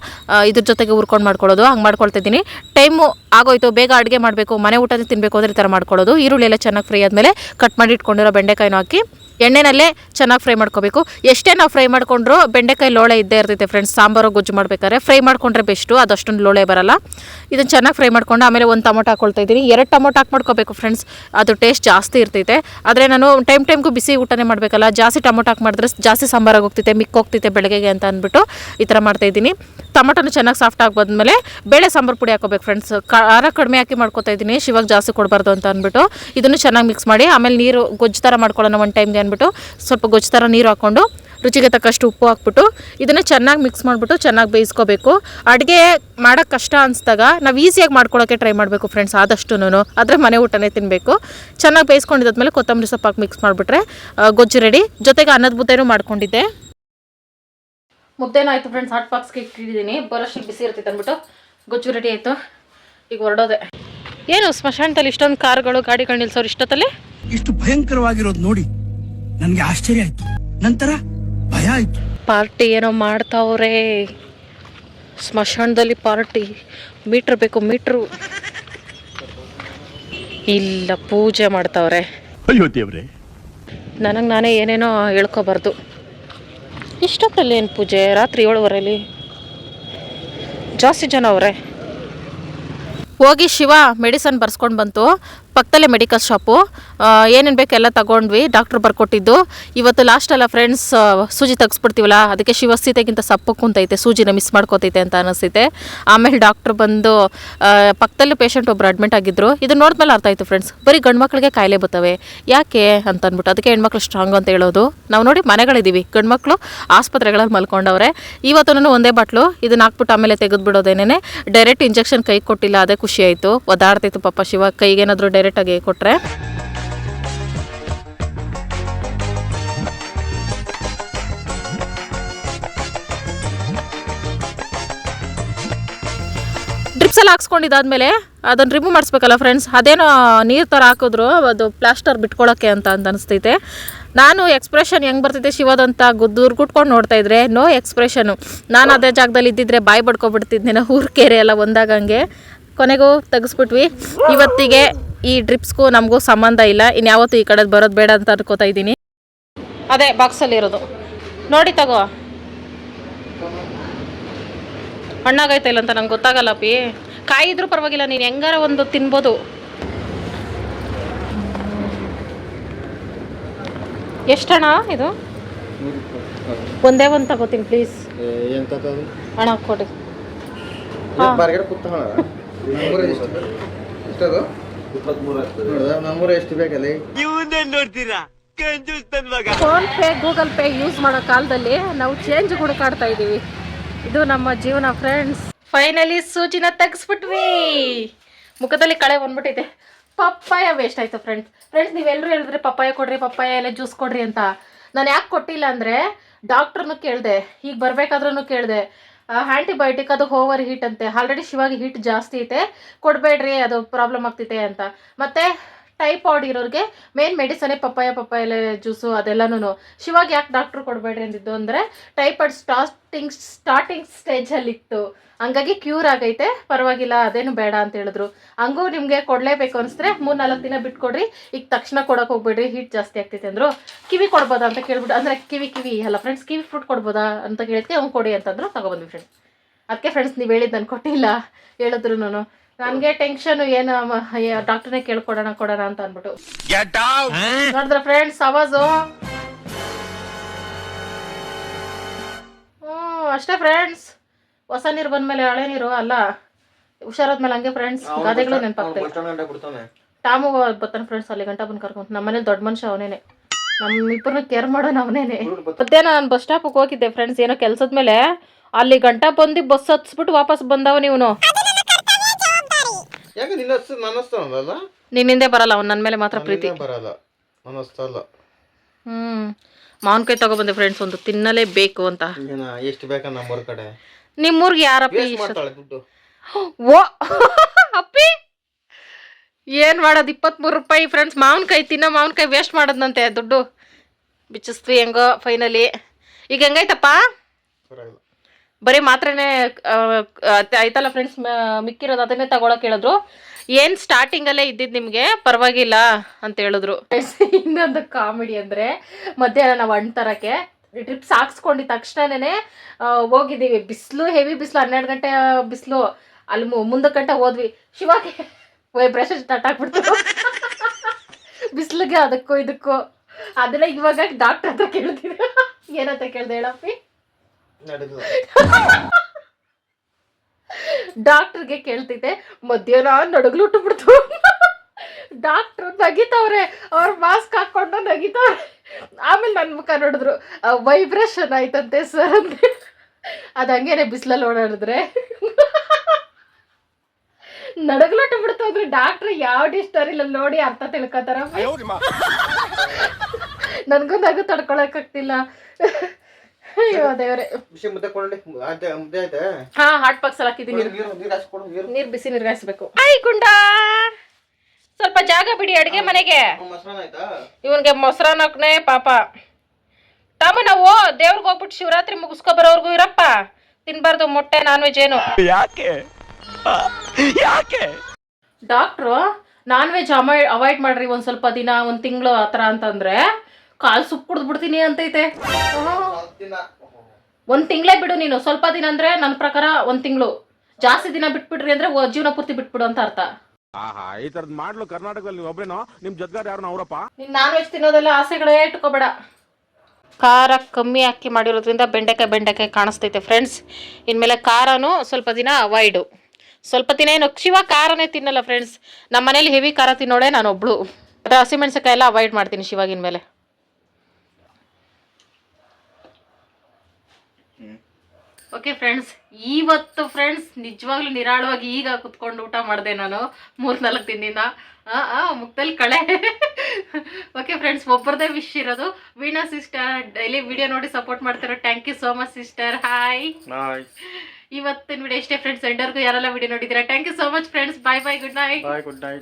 ಇದ್ರ ಜೊತೆಗೆ ಹುರ್ಕೊಂಡು ಮಾಡ್ಕೊಳ್ಳೋದು. ಹಂಗೆ ಮಾಡ್ಕೊಳ್ತಿದ್ದೀನಿ ಟೈಮು ಆಗೋಯ್ತು. ಬೇಗ ಅಡುಗೆ ಮಾಡಬೇಕು. ಮನೆ ಊಟನೇ ತಿನ್ನಬೇಕು ಅಂದರೆ ಈ ಥರ ಮಾಡ್ಕೊಳ್ಳೋದು. ಈರುಳ್ಳಿ ಎಲ್ಲ ಚೆನ್ನಾಗಿ ಫ್ರೈ ಆದಮೇಲೆ ಕಟ್ ಮಾಡಿ ಇಟ್ಕೊಂಡಿರೋ ಬೆಂಡೆಕಾಯಿನೂ ಹಾಕಿ ಎಣ್ಣೆನಲ್ಲೇ ಚೆನ್ನಾಗಿ ಫ್ರೈ ಮಾಡ್ಕೋಬೇಕು. ಎಷ್ಟೇ ನಾವು ಫ್ರೈ ಮಾಡಿಕೊಂಡ್ರು ಬೆಂಡೆಕಾಯಿ ಲೋಳೆ ಇದ್ದೇ ಇರ್ತೈತೆ ಫ್ರೆಂಡ್ಸ್ ಸಾಂಬಾರು ಗೊಜ್ಜು ಮಾಡ್ಬೇಕಾದ್ರೆ ಫ್ರೈ ಮಾಡ್ಕೊಂಡ್ರೆ ಬೆಸ್ಟು ಅದಷ್ಟೊಂದು ಲೋಳೆ ಬರಲ್ಲ. ಇದನ್ನು ಚೆನ್ನಾಗಿ ಫ್ರೈ ಮಾಡ್ಕೊಂಡು ಆಮೇಲೆ ಒಂದು ಟೊಮೊಟೊ ಹಾಕೊಳ್ತಾ ಇದ್ದೀನಿ. ಎರಡು ಟೊಮೊಟೊ ಹಾಕಿ ಮಾಡ್ಕೋಬೇಕು ಫ್ರೆಂಡ್ಸ್ ಅದು ಟೇಸ್ಟ್ ಜಾಸ್ತಿ ಇರ್ತೈತೆ. ಆದರೆ ನಾನು ಟೈಮ್ ಟೈಮ್ಗೂ ಬಿಸಿ ಊಟನೇ ಮಾಡಬೇಕಲ್ಲ. ಜಾಸ್ತಿ ಟೊಮೊಟೊ ಹಾಕಿ ಮಾಡಿದ್ರೆ ಜಾಸ್ತಿ ಸಾಂಬಾರಾಗಿ ಹೋಗ್ತೈತೆ ಮಿಕ್ ಹೋಗ್ತೈತೆ ಬೆಳಗ್ಗೆಗೆ ಅಂತ ಅಂದ್ಬಿಟ್ಟು ಈ ಥರ ಮಾಡ್ತಾಯಿದ್ದೀನಿ ಟೊಮೊಟೊನು ಚೆನ್ನಾಗಿ ಸಾಫ್ಟ್ ಆಗಿ ಬಂದಮೇಲೆ ಬೇಳೆ ಸಾಂಬಾರು ಪುಡಿ ಹಾಕೋಬೇಕು ಫ್ರೆಂಡ್ಸ್ ಖಾರ ಕಡಿಮೆ ಹಾಕಿ ಮಾಡ್ಕೊತಾ ಇದ್ದೀನಿ. ಶಿವಾಗ ಜಾಸ್ತಿ ಕೊಡಬಾರ್ದು ಅಂತ ಅಂದ್ಬಿಟ್ಟು ಇದನ್ನು ಚೆನ್ನಾಗಿ ಮಿಕ್ಸ್ ಮಾಡಿ. ಆಮೇಲೆ ನೀರು ಗೊಜ್ಜು ಥರ ಮಾಡ್ಕೊಳ್ಳೋಣ ಒಂದು ಟೈಮ್ಗೆ ಅಂದ್ಬಿಟ್ಟು ಸ್ವಲ್ಪ ಗೊಜ್ಜು ಥರ ನೀರು ಹಾಕ್ಕೊಂಡು ರುಚಿಗೆ ತಕ್ಕಷ್ಟು ಉಪ್ಪು ಹಾಕ್ಬಿಟ್ಟು ಇದನ್ನು ಚೆನ್ನಾಗಿ ಮಿಕ್ಸ್ ಮಾಡಿಬಿಟ್ಟು ಚೆನ್ನಾಗಿ ಬೇಯಿಸ್ಕೋಬೇಕು. ಅಡುಗೆ ಮಾಡೋಕ್ಕೆ ಕಷ್ಟ ಅನಿಸ್ದಾಗ ನಾವು ಈಸಿಯಾಗಿ ಮಾಡ್ಕೊಳ್ಳೋಕ್ಕೆ ಟ್ರೈ ಮಾಡಬೇಕು ಫ್ರೆಂಡ್ಸ್ ಆದಷ್ಟುನು ಆದರೆ ಮನೆ ಊಟನೇ ತಿನ್ನಬೇಕು ಚೆನ್ನಾಗಿ ಬೇಯಿಸ್ಕೊಂಡಿದ್ದಾದ್ಮೇಲೆ ಕೊತ್ತಂಬರಿ ಸೊಪ್ಪು ಹಾಕಿ ಮಿಕ್ಸ್ ಮಾಡಿಬಿಟ್ರೆ ಗೊಜ್ಜು ರೆಡಿ ಜೊತೆಗೆ ಅನ್ನದ ಮುದ್ದೆನೂ ಮಾಡ್ಕೊಂಡಿದ್ದೆ. ಮುದ್ದೆನೂ ಆಯಿತು ಫ್ರೆಂಡ್ಸ್ ಹಾಟ್ ಬಾಕ್ಸ್ಗೆ ಇಟ್ಟಿದ್ದೀನಿ. ಬರೋಷ್ಟು ಬಿಸಿ ಇರ್ತೈತೆ ಅಂದ್ಬಿಟ್ಟು ಗೊಜ್ಜು ರೆಡಿ ಆಯಿತು. ಈಗ ಹೊರಡೋದೆ. ಏನು ಸ್ಮಶಾನದಲ್ಲಿ ಇಷ್ಟೊಂದು ಕಾರ್ಗಳು ಗಾಡಿಗಳು ನಿಲ್ಸೋರು ಇಷ್ಟೊತ್ತಲ್ಲಿ? ಇಷ್ಟು ಭಯಂಕರವಾಗಿರೋದು ನೋಡಿ. ನನ್ಗೆ ಆಶ್ಚರ್ಯ ಆಯ್ತು. ನಂತರ ಭಯ ಆಯ್ತು. ಪಾರ್ಟಿ ಏನೋ ಮಾಡ್ತಾವ್ರೆ. ಸ್ಮಶಾನದಲ್ಲಿ ಪಾರ್ಟಿ. ಮೀಟ್ರ್ ಬೇಕು ಮೀಟ್ರು. ಇಲ್ಲ ಪೂಜೆ ಮಾಡ್ತಾವ್ರೆ. ಅಯ್ಯೋ ದೇವ್ರೆ. ನನಗೆ ನಾನೇ ಏನೇನೋ ಹೇಳ್ಕೋಬಾರ್ದು. ಇಷ್ಟೊತ್ತಲ್ಲಿ ಏನು ಪೂಜೆ? ರಾತ್ರಿ ಏಳುವರೆಯಲ್ಲಿ ಜಾಸ್ತಿ ಜನ ಅವರೇ. ಹೋಗಿ ಶಿವ ಮೆಡಿಸನ್ ಬರ್ಸ್ಕೊಂಡು ಬಂತು. ಪಕ್ಕದಲ್ಲೇ ಮೆಡಿಕಲ್ ಶಾಪು. ಏನೇನು ಬೇಕು ಎಲ್ಲ ತಗೊಂಡ್ವಿ ಡಾಕ್ಟ್ರ್ ಬರ್ಕೊಟ್ಟಿದ್ದು. ಇವತ್ತು ಲಾಸ್ಟೆಲ್ಲ ಫ್ರೆಂಡ್ಸ್ ಸೂಜಿ ತೆಗ್ಸ್ಬಿಡ್ತೀವಲ್ಲ, ಅದಕ್ಕೆ ಶಿವ ಸೀತೆಗಿಂತ ಸಪ್ಪು ಕುಂತೈತೆ, ಸೂಜಿನ ಮಿಸ್ ಮಾಡ್ಕೋತೈತೆ ಅಂತ ಅನಿಸ್ತೈತೆ ಆಮೇಲೆ ಡಾಕ್ಟ್ರ್ ಬಂದು ಪಕ್ಕದಲ್ಲಿ ಪೇಷಂಟ್ ಒಬ್ರು ಅಡ್ಮಿಟ್ ಆಗಿದ್ರು. ಇದು ನೋಡಿದ್ಮೇಲೆ ಅರ್ಥ ಆಯಿತು ಫ್ರೆಂಡ್ಸ್ ಬರೀ ಗಂಡು ಮಕ್ಕಳಿಗೆ ಕಾಯಿಲೆ ಬರ್ತವೆ. ಯಾಕೆ ಅಂತ ಅಂದ್ಬಿಟ್ಟು ಅದಕ್ಕೆ ಹೆಣ್ಮಕ್ಳು ಸ್ಟ್ರಾಂಗ್ ಅಂತ ಹೇಳೋದು. ನಾವು ನೋಡಿ ಮನೆಗಳಿದ್ದೀವಿ ಗಂಡು ಮಕ್ಕಳು ಆಸ್ಪತ್ರೆಗಳಲ್ಲಿ ಮಲ್ಕೊಂಡವ್ರೆ. ಇವತ್ತು ಒಂದೇ ಬಾಟ್ಲು ಇದನ್ನ ಹಾಕ್ಬಿಟ್ಟು ಆಮೇಲೆ ತೆಗೆದುಬಿಡೋದೇನೇ ಡೈರೆಕ್ಟ್ ಇಂಜೆಕ್ಷನ್ ಕೈ ಕೊಟ್ಟಿಲ್ಲ, ಅದೇ ಖುಷಿ ಆಯಿತು. ಒದಾಡ್ತಿತ್ತು ಪಾಪ ಶಿವ ಕೈಗೇನಾದರೂ ಡೈರೆಕ್ಟಾಗಿ ಕೊಟ್ಟರೆ ಎಲ್ಲ ಹಾಕ್ಸ್ಕೊಂಡಿದ್ದಾದ್ಮೇಲೆ ಅದನ್ನು ರಿಮೂವ್ ಮಾಡಿಸ್ಬೇಕಲ್ಲ ಫ್ರೆಂಡ್ಸ್ ಅದೇನೋ ನೀರು ಥರ ಹಾಕಿದ್ರು, ಅದು ಪ್ಲಾಸ್ಟರ್ ಬಿಟ್ಕೊಳ್ಳೋಕ್ಕೆ ಅಂತ ಅಂತ ಅನಿಸ್ತೈತೆ. ನಾನು ಎಕ್ಸ್ಪ್ರೆಷನ್ ಹೆಂಗೆ ಬರ್ತೈತೆ ಶಿವದಂತ ಗುದ್ದೂರು ಕುಟ್ಕೊಂಡು ನೋಡ್ತಾ ಇದ್ರೆ ನೋ ಎಕ್ಸ್ಪ್ರೆಷನು ನಾನು ಅದೇ ಜಾಗದಲ್ಲಿ ಇದ್ದಿದ್ರೆ ಬಾಯಿ ಬಡ್ಕೊಬಿಡ್ತಿದ್ದೆ ಊರು ಕೆರೆ ಎಲ್ಲ ಒಂದಾಗಂಗೆ. ಕೊನೆಗೂ ತೆಗೆಸ್ಬಿಟ್ವಿ. ಇವತ್ತಿಗೆ ಈ ಡ್ರಿಪ್ಸ್ಗೂ ನಮಗೂ ಸಂಬಂಧ ಇಲ್ಲ. ಇನ್ಯಾವತ್ತೂ ಈ ಕಡೆ ಬರೋದು ಬೇಡ ಅಂತ ಅನ್ಕೋತಾ ಇದ್ದೀನಿ. ಅದೇ ಬಾಕ್ಸಲ್ಲಿರೋದು ನೋಡಿ ತಗೋ. ಹಣ್ಣಾಗೈತೆ ಇಲ್ಲ ಅಂತ ನಂಗೆ ಗೊತ್ತಾಗಲ್ಲ ಪಿ ಕಾಯಿ ಇದ್ರೂ ಪರವಾಗಿಲ್ಲ ನೀನು ಹೆಂಗಾರ ಒಂದು ತಿನ್ಬೋದು. ಎಷ್ಟಣ ಇದು? ಒಂದೇ ಒಂದು ತಗೋತೀನಿ ಪ್ಲೀಸ್ ಹಣ ಅಣ್ಣ ಕೊಡಿ. PhonePe Google Pay use ಮಾಡೋ ಕಾಲದಲ್ಲಿ ನಾವು ಚೇಂಜ್ ಹುಡುಕಾಡ್ತಾ ಇದ್ದೀವಿ ಇದು ನಮ್ಮ ಜೀವನ ಫ್ರೆಂಡ್ಸ್ ಫೈನಲಿ ಸೂಚಿನ ತೆಗಿಸ್ಬಿಟ್ವಿ. ಮುಖದಲ್ಲಿ ಕಳೆ ಬಂದ್ಬಿಟ್ಟೈತೆ ಪಪ್ಪಾಯ ವೇಸ್ಟ್ ಆಯ್ತು ಫ್ರೆಂಡ್ಸ್ ಫ್ರೆಂಡ್ಸ್ ನೀವೆಲ್ಲರೂ ಹೇಳಿದ್ರೆ ಪಪ್ಪಾಯ ಕೊಡ್ರಿ, ಪಪ್ಪಾಯ ಎಲ್ಲ ಜ್ಯೂಸ್ ಕೊಡ್ರಿ ಅಂತ. ನಾನು ಯಾಕೆ ಕೊಟ್ಟಿಲ್ಲ ಅಂದರೆ ಡಾಕ್ಟ್ರನ್ನು ಕೇಳಿದೆ ಈಗ ಬರಬೇಕಾದ್ರೂ ಕೇಳಿದೆ. ಆ್ಯಂಟಿಬಯೋಟಿಕ್ ಅದು ಓವರ್ ಹೀಟ್ ಅಂತೆ. ಆಲ್ರೆಡಿ ಶಿವಾಗಿ ಹೀಟ್ ಜಾಸ್ತಿ ಐತೆ. ಕೊಡಬೇಡ್ರಿ, ಅದು ಪ್ರಾಬ್ಲಮ್ ಆಗ್ತೈತೆ ಅಂತ. ಮತ್ತು ಟೈಫಾಯ್ಡ್ ಇರೋರಿಗೆ ಮೇನ್ ಮೆಡಿಸನೇ ಪಪ್ಪಾಯ ಪಪ್ಪಾಯ ಜ್ಯೂಸು ಅದೆಲ್ಲನೂ ಶಿವಾಗ ಯಾಕೆ ಡಾಕ್ಟ್ರು ಕೊಡಬೇಡ್ರಿ ಅಂದಿದ್ದು ಅಂದರೆ ಟೈಫಾಯ್ಡ್ ಸ್ಟಾರ್ಟಿಂಗ್ ಸ್ಟಾರ್ಟಿಂಗ್ ಸ್ಟೇಜಲ್ಲಿತ್ತು ಹಂಗಾಗಿ ಕ್ಯೂರ್ ಆಗೈತೆ, ಪರವಾಗಿಲ್ಲ, ಅದೇನು ಬೇಡ ಅಂತ ಹೇಳಿದ್ರು. ಹಂಗೂ ನಿಮಗೆ ಕೊಡಲೇಬೇಕು ಅನಿಸಿದ್ರೆ ಮೂರು ನಾಲ್ಕು ದಿನ ಬಿಟ್ಕೊಡ್ರಿ. ಈಗ ತಕ್ಷಣ ಕೊಡೋಕೆ ಹೋಗ್ಬೇಡ್ರಿ ಹೀಟ್ ಜಾಸ್ತಿ ಆಗ್ತೈತೆ ಅಂದರು. ಕಿವಿ ಕೊಡ್ಬೋದಾ ಅಂತ ಕೇಳ್ಬಿಟ್ಟು, ಅಂದರೆ ಕಿವಿ ಕಿವಿ, ಅಲ್ಲ ಫ್ರೆಂಡ್ಸ್ ಕಿವಿ ಫ್ರೂಟ್ ಕೊಡ್ಬೋದಾ ಅಂತ ಕೇಳಿದ್ಕೆ ಅವ್ನು ಕೊಡಿ ಅಂತಂದ್ರು, ತಗೊಬಂದ್ವಿ ಫ್ರೆಂಡ್ಸ್ ಅದಕ್ಕೆ ಫ್ರೆಂಡ್ಸ್ ನೀವು ಹೇಳಿದ್ದು ನಾನು ಕೊಟ್ಟಿಲ್ಲ ಹೇಳಿದ್ರು ನಾನು ನನಗೆ ಟೆನ್ಷನ್ ಏನು ಡಾಕ್ಟರ್ನೇ ಕೇಳ್ಕೊಡೋಣ ಕೊಡೋಣ ಅಂತ ಅನ್ಬಿಟ್ಟು ನೋಡಿದ್ರ ಫ್ರೆಂಡ್ಸ್ ಅವಾಜು? ಹ್ಮ್ ಅಷ್ಟೇ ಫ್ರೆಂಡ್ಸ್ ಹೊಸ ನೀರು ಬಂದ್ಮೇಲೆ ಹಳೆ ನೀರು ಅಲ್ಲ? ಹುಷಾರಾದ್ಮೇಲೆ ಹಂಗೆ ಫ್ರೆಂಡ್ಸ್ ಗಾದೆಗಳು ನೆನಪಾಗ್ತವೆ ಟಾಮು ಬರ್ತಾನೆ ಫ್ರೆಂಡ್ಸ್ ಅಲ್ಲಿ ಗಂಟ ಬಂದು ಕರ್ಕೊಂಡು. ನಮ್ಮ ಮನೇಲಿ ದೊಡ್ಡ ಮನುಷ್ಯ ಅವನೇನೆ. ನಮ್ಮ ಇಬ್ಬರನ್ನ ಕೇರ್ ಮಾಡೋಣ ಅವನೇನೆ. ಮಧ್ಯಾಹ್ನ ನಾನು ಬಸ್ ಸ್ಟಾಪಿಗೆ ಹೋಗಿದ್ದೆ ಫ್ರೆಂಡ್ಸ್ ಏನೋ ಕೆಲಸದ ಮೇಲೆ. ಅಲ್ಲಿ ಗಂಟ ಬಂದು ಬಸ್ ಹತ್ಸ್ಬಿಟ್ಟು ವಾಪಸ್ ಬಂದವ ನೀವನು. ಯಾಕೆ ನಿನ್ನ ನಿನ್ನಿಂದೆ ಬರಲ್ಲ ಅವ್ನು ನನ್ನ ಮೇಲೆ ಮಾತ್ರ ಪ್ರೀತಿ. ಬರಲ್ಲ. ನನ್ನ ಅಲ್ಲ. ಹ್ಮ್. ಮಾವಿನಕಾಯಿ ತಗೊಬಂದೆ ಫ್ರೆಂಡ್ಸ್ ಒಂದು ತಿನ್ನಲೇಬೇಕು ಅಂತ. ಏನ ಎಷ್ಟು ಬೇಕಾ ನಮ್ಮೂರ ಕಡೆ? ನಿಮ್ಮೂರ್ಗೆ ಯಾರಪ್ಪಿ ವೇಸ್ಟ್ ಇಷ್ಟ? ಮಾಡ್ತಾಳೆ ದುಡ್ಡು. ಓ ಅಪ್ಪಿ! ಏನ್ ಮಾಡೋದು ಇಪ್ಪತ್ಮೂರು ರೂಪಾಯಿ ಫ್ರೆಂಡ್ಸ್ ಮಾವಿನಕಾಯಿ ತಿನ್ನೋ ಮಾವಿನಕಾಯಿ ವೇಸ್ಟ್ ಮಾಡೋದಂತೆ ದುಡ್ಡು. ಬಿಚ್ಚಿಸ್ತೀವಿ ಹೆಂಗೋ ಫೈನಲಿ ಈಗ ಹೆಂಗೈತಪ್ಪ ಪರವಾಗಿಲ್ಲ. ಬರೀ ಮಾತ್ರನೇ ಆಯ್ತಲ್ಲ ಫ್ರೆಂಡ್ಸ್ ಮಿಕ್ಕಿರೋದು ಅದನ್ನೇ ತಗೊಳಕ್ ಹೇಳಿದ್ರು. ಏನ್ ಸ್ಟಾರ್ಟಿಂಗ್ ಅಲ್ಲೇ ಇದ್ದಿದ್ ನಿಮ್ಗೆ? ಪರವಾಗಿಲ್ಲ ಅಂತ ಹೇಳಿದ್ರು. ಇನ್ನೊಂದು ಕಾಮಿಡಿ ಅಂದ್ರೆ ಮಧ್ಯಾಹ್ನ ನಾವು ಹಣ್ಣು ತರಕ್ಕೆ ಟ್ರಿಪ್ ಹಾಕ್ಸ್ಕೊಂಡಿದ ತಕ್ಷಣನೇ ಹೋಗಿದ್ದೀವಿ. ಬಿಸಿಲು ಹೆವಿ ಬಿಸಿಲು, ಹನ್ನೆರಡು ಗಂಟೆ ಬಿಸಿಲು. ಅಲ್ಲಿ ಮುಂದಕ್ಕೆ ಗಂಟೆ ಹೋದ್ವಿ. ಶಿವಾಗೆ ಬ್ರಷ್ ಸ್ಟಾರ್ಟ್ ಆಗ್ಬಿಡ್ತು ಬಿಸಿಲಿಗೆ ಅದಕ್ಕೂ ಇದಕ್ಕೂ. ಅದನ್ನ ಇವಾಗ ಡಾಕ್ಟರ್ ಹತ್ರ ಕೇಳ್ತೀವಿ ಏನಂತ ಕೇಳ್ದೆ ಹೇಳಪ್ಪಿ? ಡಾಕ್ಟರ್ಗೆ ಕೇಳ್ತಿದ್ದೆ ಮಧ್ಯಾಹ್ನ ನಡುಗ್ಲುಟ್ಟು ಬಿಡ್ತು ಡಾಕ್ಟ್ರು ನಗಿತವ್ರೆ ಅವ್ರ ಮಾಸ್ಕ್ ಹಾಕೊಂಡು ನಗಿತವ್ರೆ. ಆಮೇಲೆ ನನ್ನ ಮುಖ ನೋಡಿದ್ರು ವೈಬ್ರೇಷನ್ ಆಯ್ತಂತೆ ಸರ್ ಅಂತ ಅದು ಹಂಗೇನೆ ಬಿಸಿಲಲ್ಲಿ ಓಡಾಡಿದ್ರೆ. ನಡಗ್ಲುಟ್ಟು ಬಿಡ್ತು ಅಂದ್ರೆ ಡಾಕ್ಟ್ರ್ ಯಾವ ಡಿಸ್ಟರಿಲ್ಲ ನೋಡಿ ಅರ್ಥ ತಿಳ್ಕೊತಾರ. ನನಗೂ ತಡ್ಕೊಳಕ್ ತಡ್ಕೊಳಕ್ಕಾಗ್ತಿಲ್ಲ. ಅಯ್ಯೋ ದೇವ್ರೆ. ಬಿಸಿ ಮುದ್ದೆ ಕೊಡಲಿ ಆಯ್ತಾ ಮುದ್ದೆ ಆಯ್ತಾ? ಹಾ ಹಾಟ್ ಬಾಕ್ಸ್ ಹಾಕಿದ್ದೀನಿ. ನೀರು ನೀರು ಹಾಸ್ಕೊಡು ನೀರು. ನೀರ್ ಬಿಸಿ ನೀರ್ಗಾಯಿಸ್ಬೇಕು ಐ ಗುಂಡ! ಸ್ವಲ್ಪ ಜಾಗ ಬಿಡಿ ಅಡಿಗೆ ಮನೆಗೆ. ಇವನ್ಗೆ ಮೊಸರನ್ನಕ್ನೆ ಪಾಪ. ತಮ್ಮ ನಾವು ದೇವ್ರಿಗೆ ಹೋಗ್ಬಿಟ್ಟು ಶಿವರಾತ್ರಿ ಮುಗಿಸ್ಕೊ ಬರೋರ್ಗು ಇರಪ್ಪ. ತಿನ್ಬಾರ್ದು ಮೊಟ್ಟೆ ನಾನ್ ವೆಜ್ ಏನು. ಯಾಕೆ? ಯಾಕೆ? Doctor non veg avoid avoid ಮಾಡ್ರಿ ಒಂದ್ ಸ್ವಲ್ಪ ದಿನ ಒಂದ್ ತಿಂಗಳು ಆ ಥರ ಅಂತಂದ್ರೆ ಕಾಲ್ ಸುಪ್ ಕುಡ್ದ್ಬಿಡ್ತೀನಿ ಅಂತೈತೆ. ದಿನ ಒಂದ್ ತಿಂಗಳೇ ಬಿಡು ನೀನು. ಸ್ವಲ್ಪ ದಿನ ಅಂದ್ರೆ ನನ್ನ ಪ್ರಕಾರ ಒಂದ್ ತಿಂಗಳು. ಜಾಸ್ತಿ ದಿನ ಬಿಟ್ಬಿಟ್ರಿ ಅಂದ್ರೆ ಜೀವನ ಪೂರ್ತಿ ಬಿಟ್ಬಿಡು ಅಂತ ಅರ್ಥ. ಆಹಾ ಈ ತರದ್ ಮಾಡ್ಲು ಕರ್ನಾಟಕದಲ್ಲಿ ನೀವು ಒಬ್ರೇನೋ? ನಿಮ್ ಜೊತೆಗಾರ ಯಾರು ಅವರಪ್ಪ? ನೀನ್ ನಾನ್ ವೆಜ್ ತಿನ್ನೋದೆಲ್ಲ ಆಸೆಗಳೇ ಇಟ್ಕೋಬೇಡ. ಖಾರ ಕಮ್ಮಿ ಹಾಕಿ ಮಾಡಿರೋದ್ರಿಂದ ಬೆಂಡೆಕಾಯಿ ಬೆಂಡೆಕಾಯಿ ಕಾಣಿಸ್ತೈತೆ ಫ್ರೆಂಡ್ಸ್ ಇನ್ಮೇಲೆ ಖಾರನೂ ಸ್ವಲ್ಪ ದಿನ ಅವಾಯ್ಡು ಸ್ವಲ್ಪ ದಿನ ಏನು ಶಿವ ಖಾರನೇ ತಿನ್ನಲ್ಲ ಫ್ರೆಂಡ್ಸ್ ನಮ್ಮ ಮನೇಲಿ ಹೆವಿ ಖಾರ ತಿನ್ನೋಳೆ ನಾನು ಒಬ್ಳು ಅದೇ ಹಸಿಮೆಣಸಿಕಾಯಿ ಎಲ್ಲ ಅವಾಯ್ಡ್ ಮಾಡ್ತೀನಿ ಶಿವಾಗಿನ ಮೇಲೆ ಓಕೆ ಫ್ರೆಂಡ್ಸ್ ಇವತ್ತು ಫ್ರೆಂಡ್ಸ್ ನಿಜವಾಗ್ಲೂ ನಿರಾಳವಾಗಿ ಈಗ ಕುತ್ಕೊಂಡು ಊಟ ಮಾಡಿದೆ ನಾನು ಮೂರ್ನಾಲ್ಕು ದಿನದಿಂದ. ಆ ಆ ಮುಖದಲ್ಲಿ ಕಳೆ. ಓಕೆ ಫ್ರೆಂಡ್ಸ್ ಒಬ್ಬರದೇ ವಿಶ್ ಇರೋದು. ವೀಣಾ ಸಿಸ್ಟರ್ ಡೈಲಿ ವಿಡಿಯೋ ನೋಡಿ ಸಪೋರ್ಟ್ ಮಾಡ್ತಾರೆ. Thank you so much sister hi ಇವತ್ತಿನ ವಿಡಿಯೋ ಇಷ್ಟೇ ಫ್ರೆಂಡ್ಸ್ ಎಂಡರ್ಗೂ ಯಾರೆಲ್ಲ ವಿಡಿಯೋ ನೋಡಿದ್ದೀರಾ? Thank you so much friends bye bye good night good night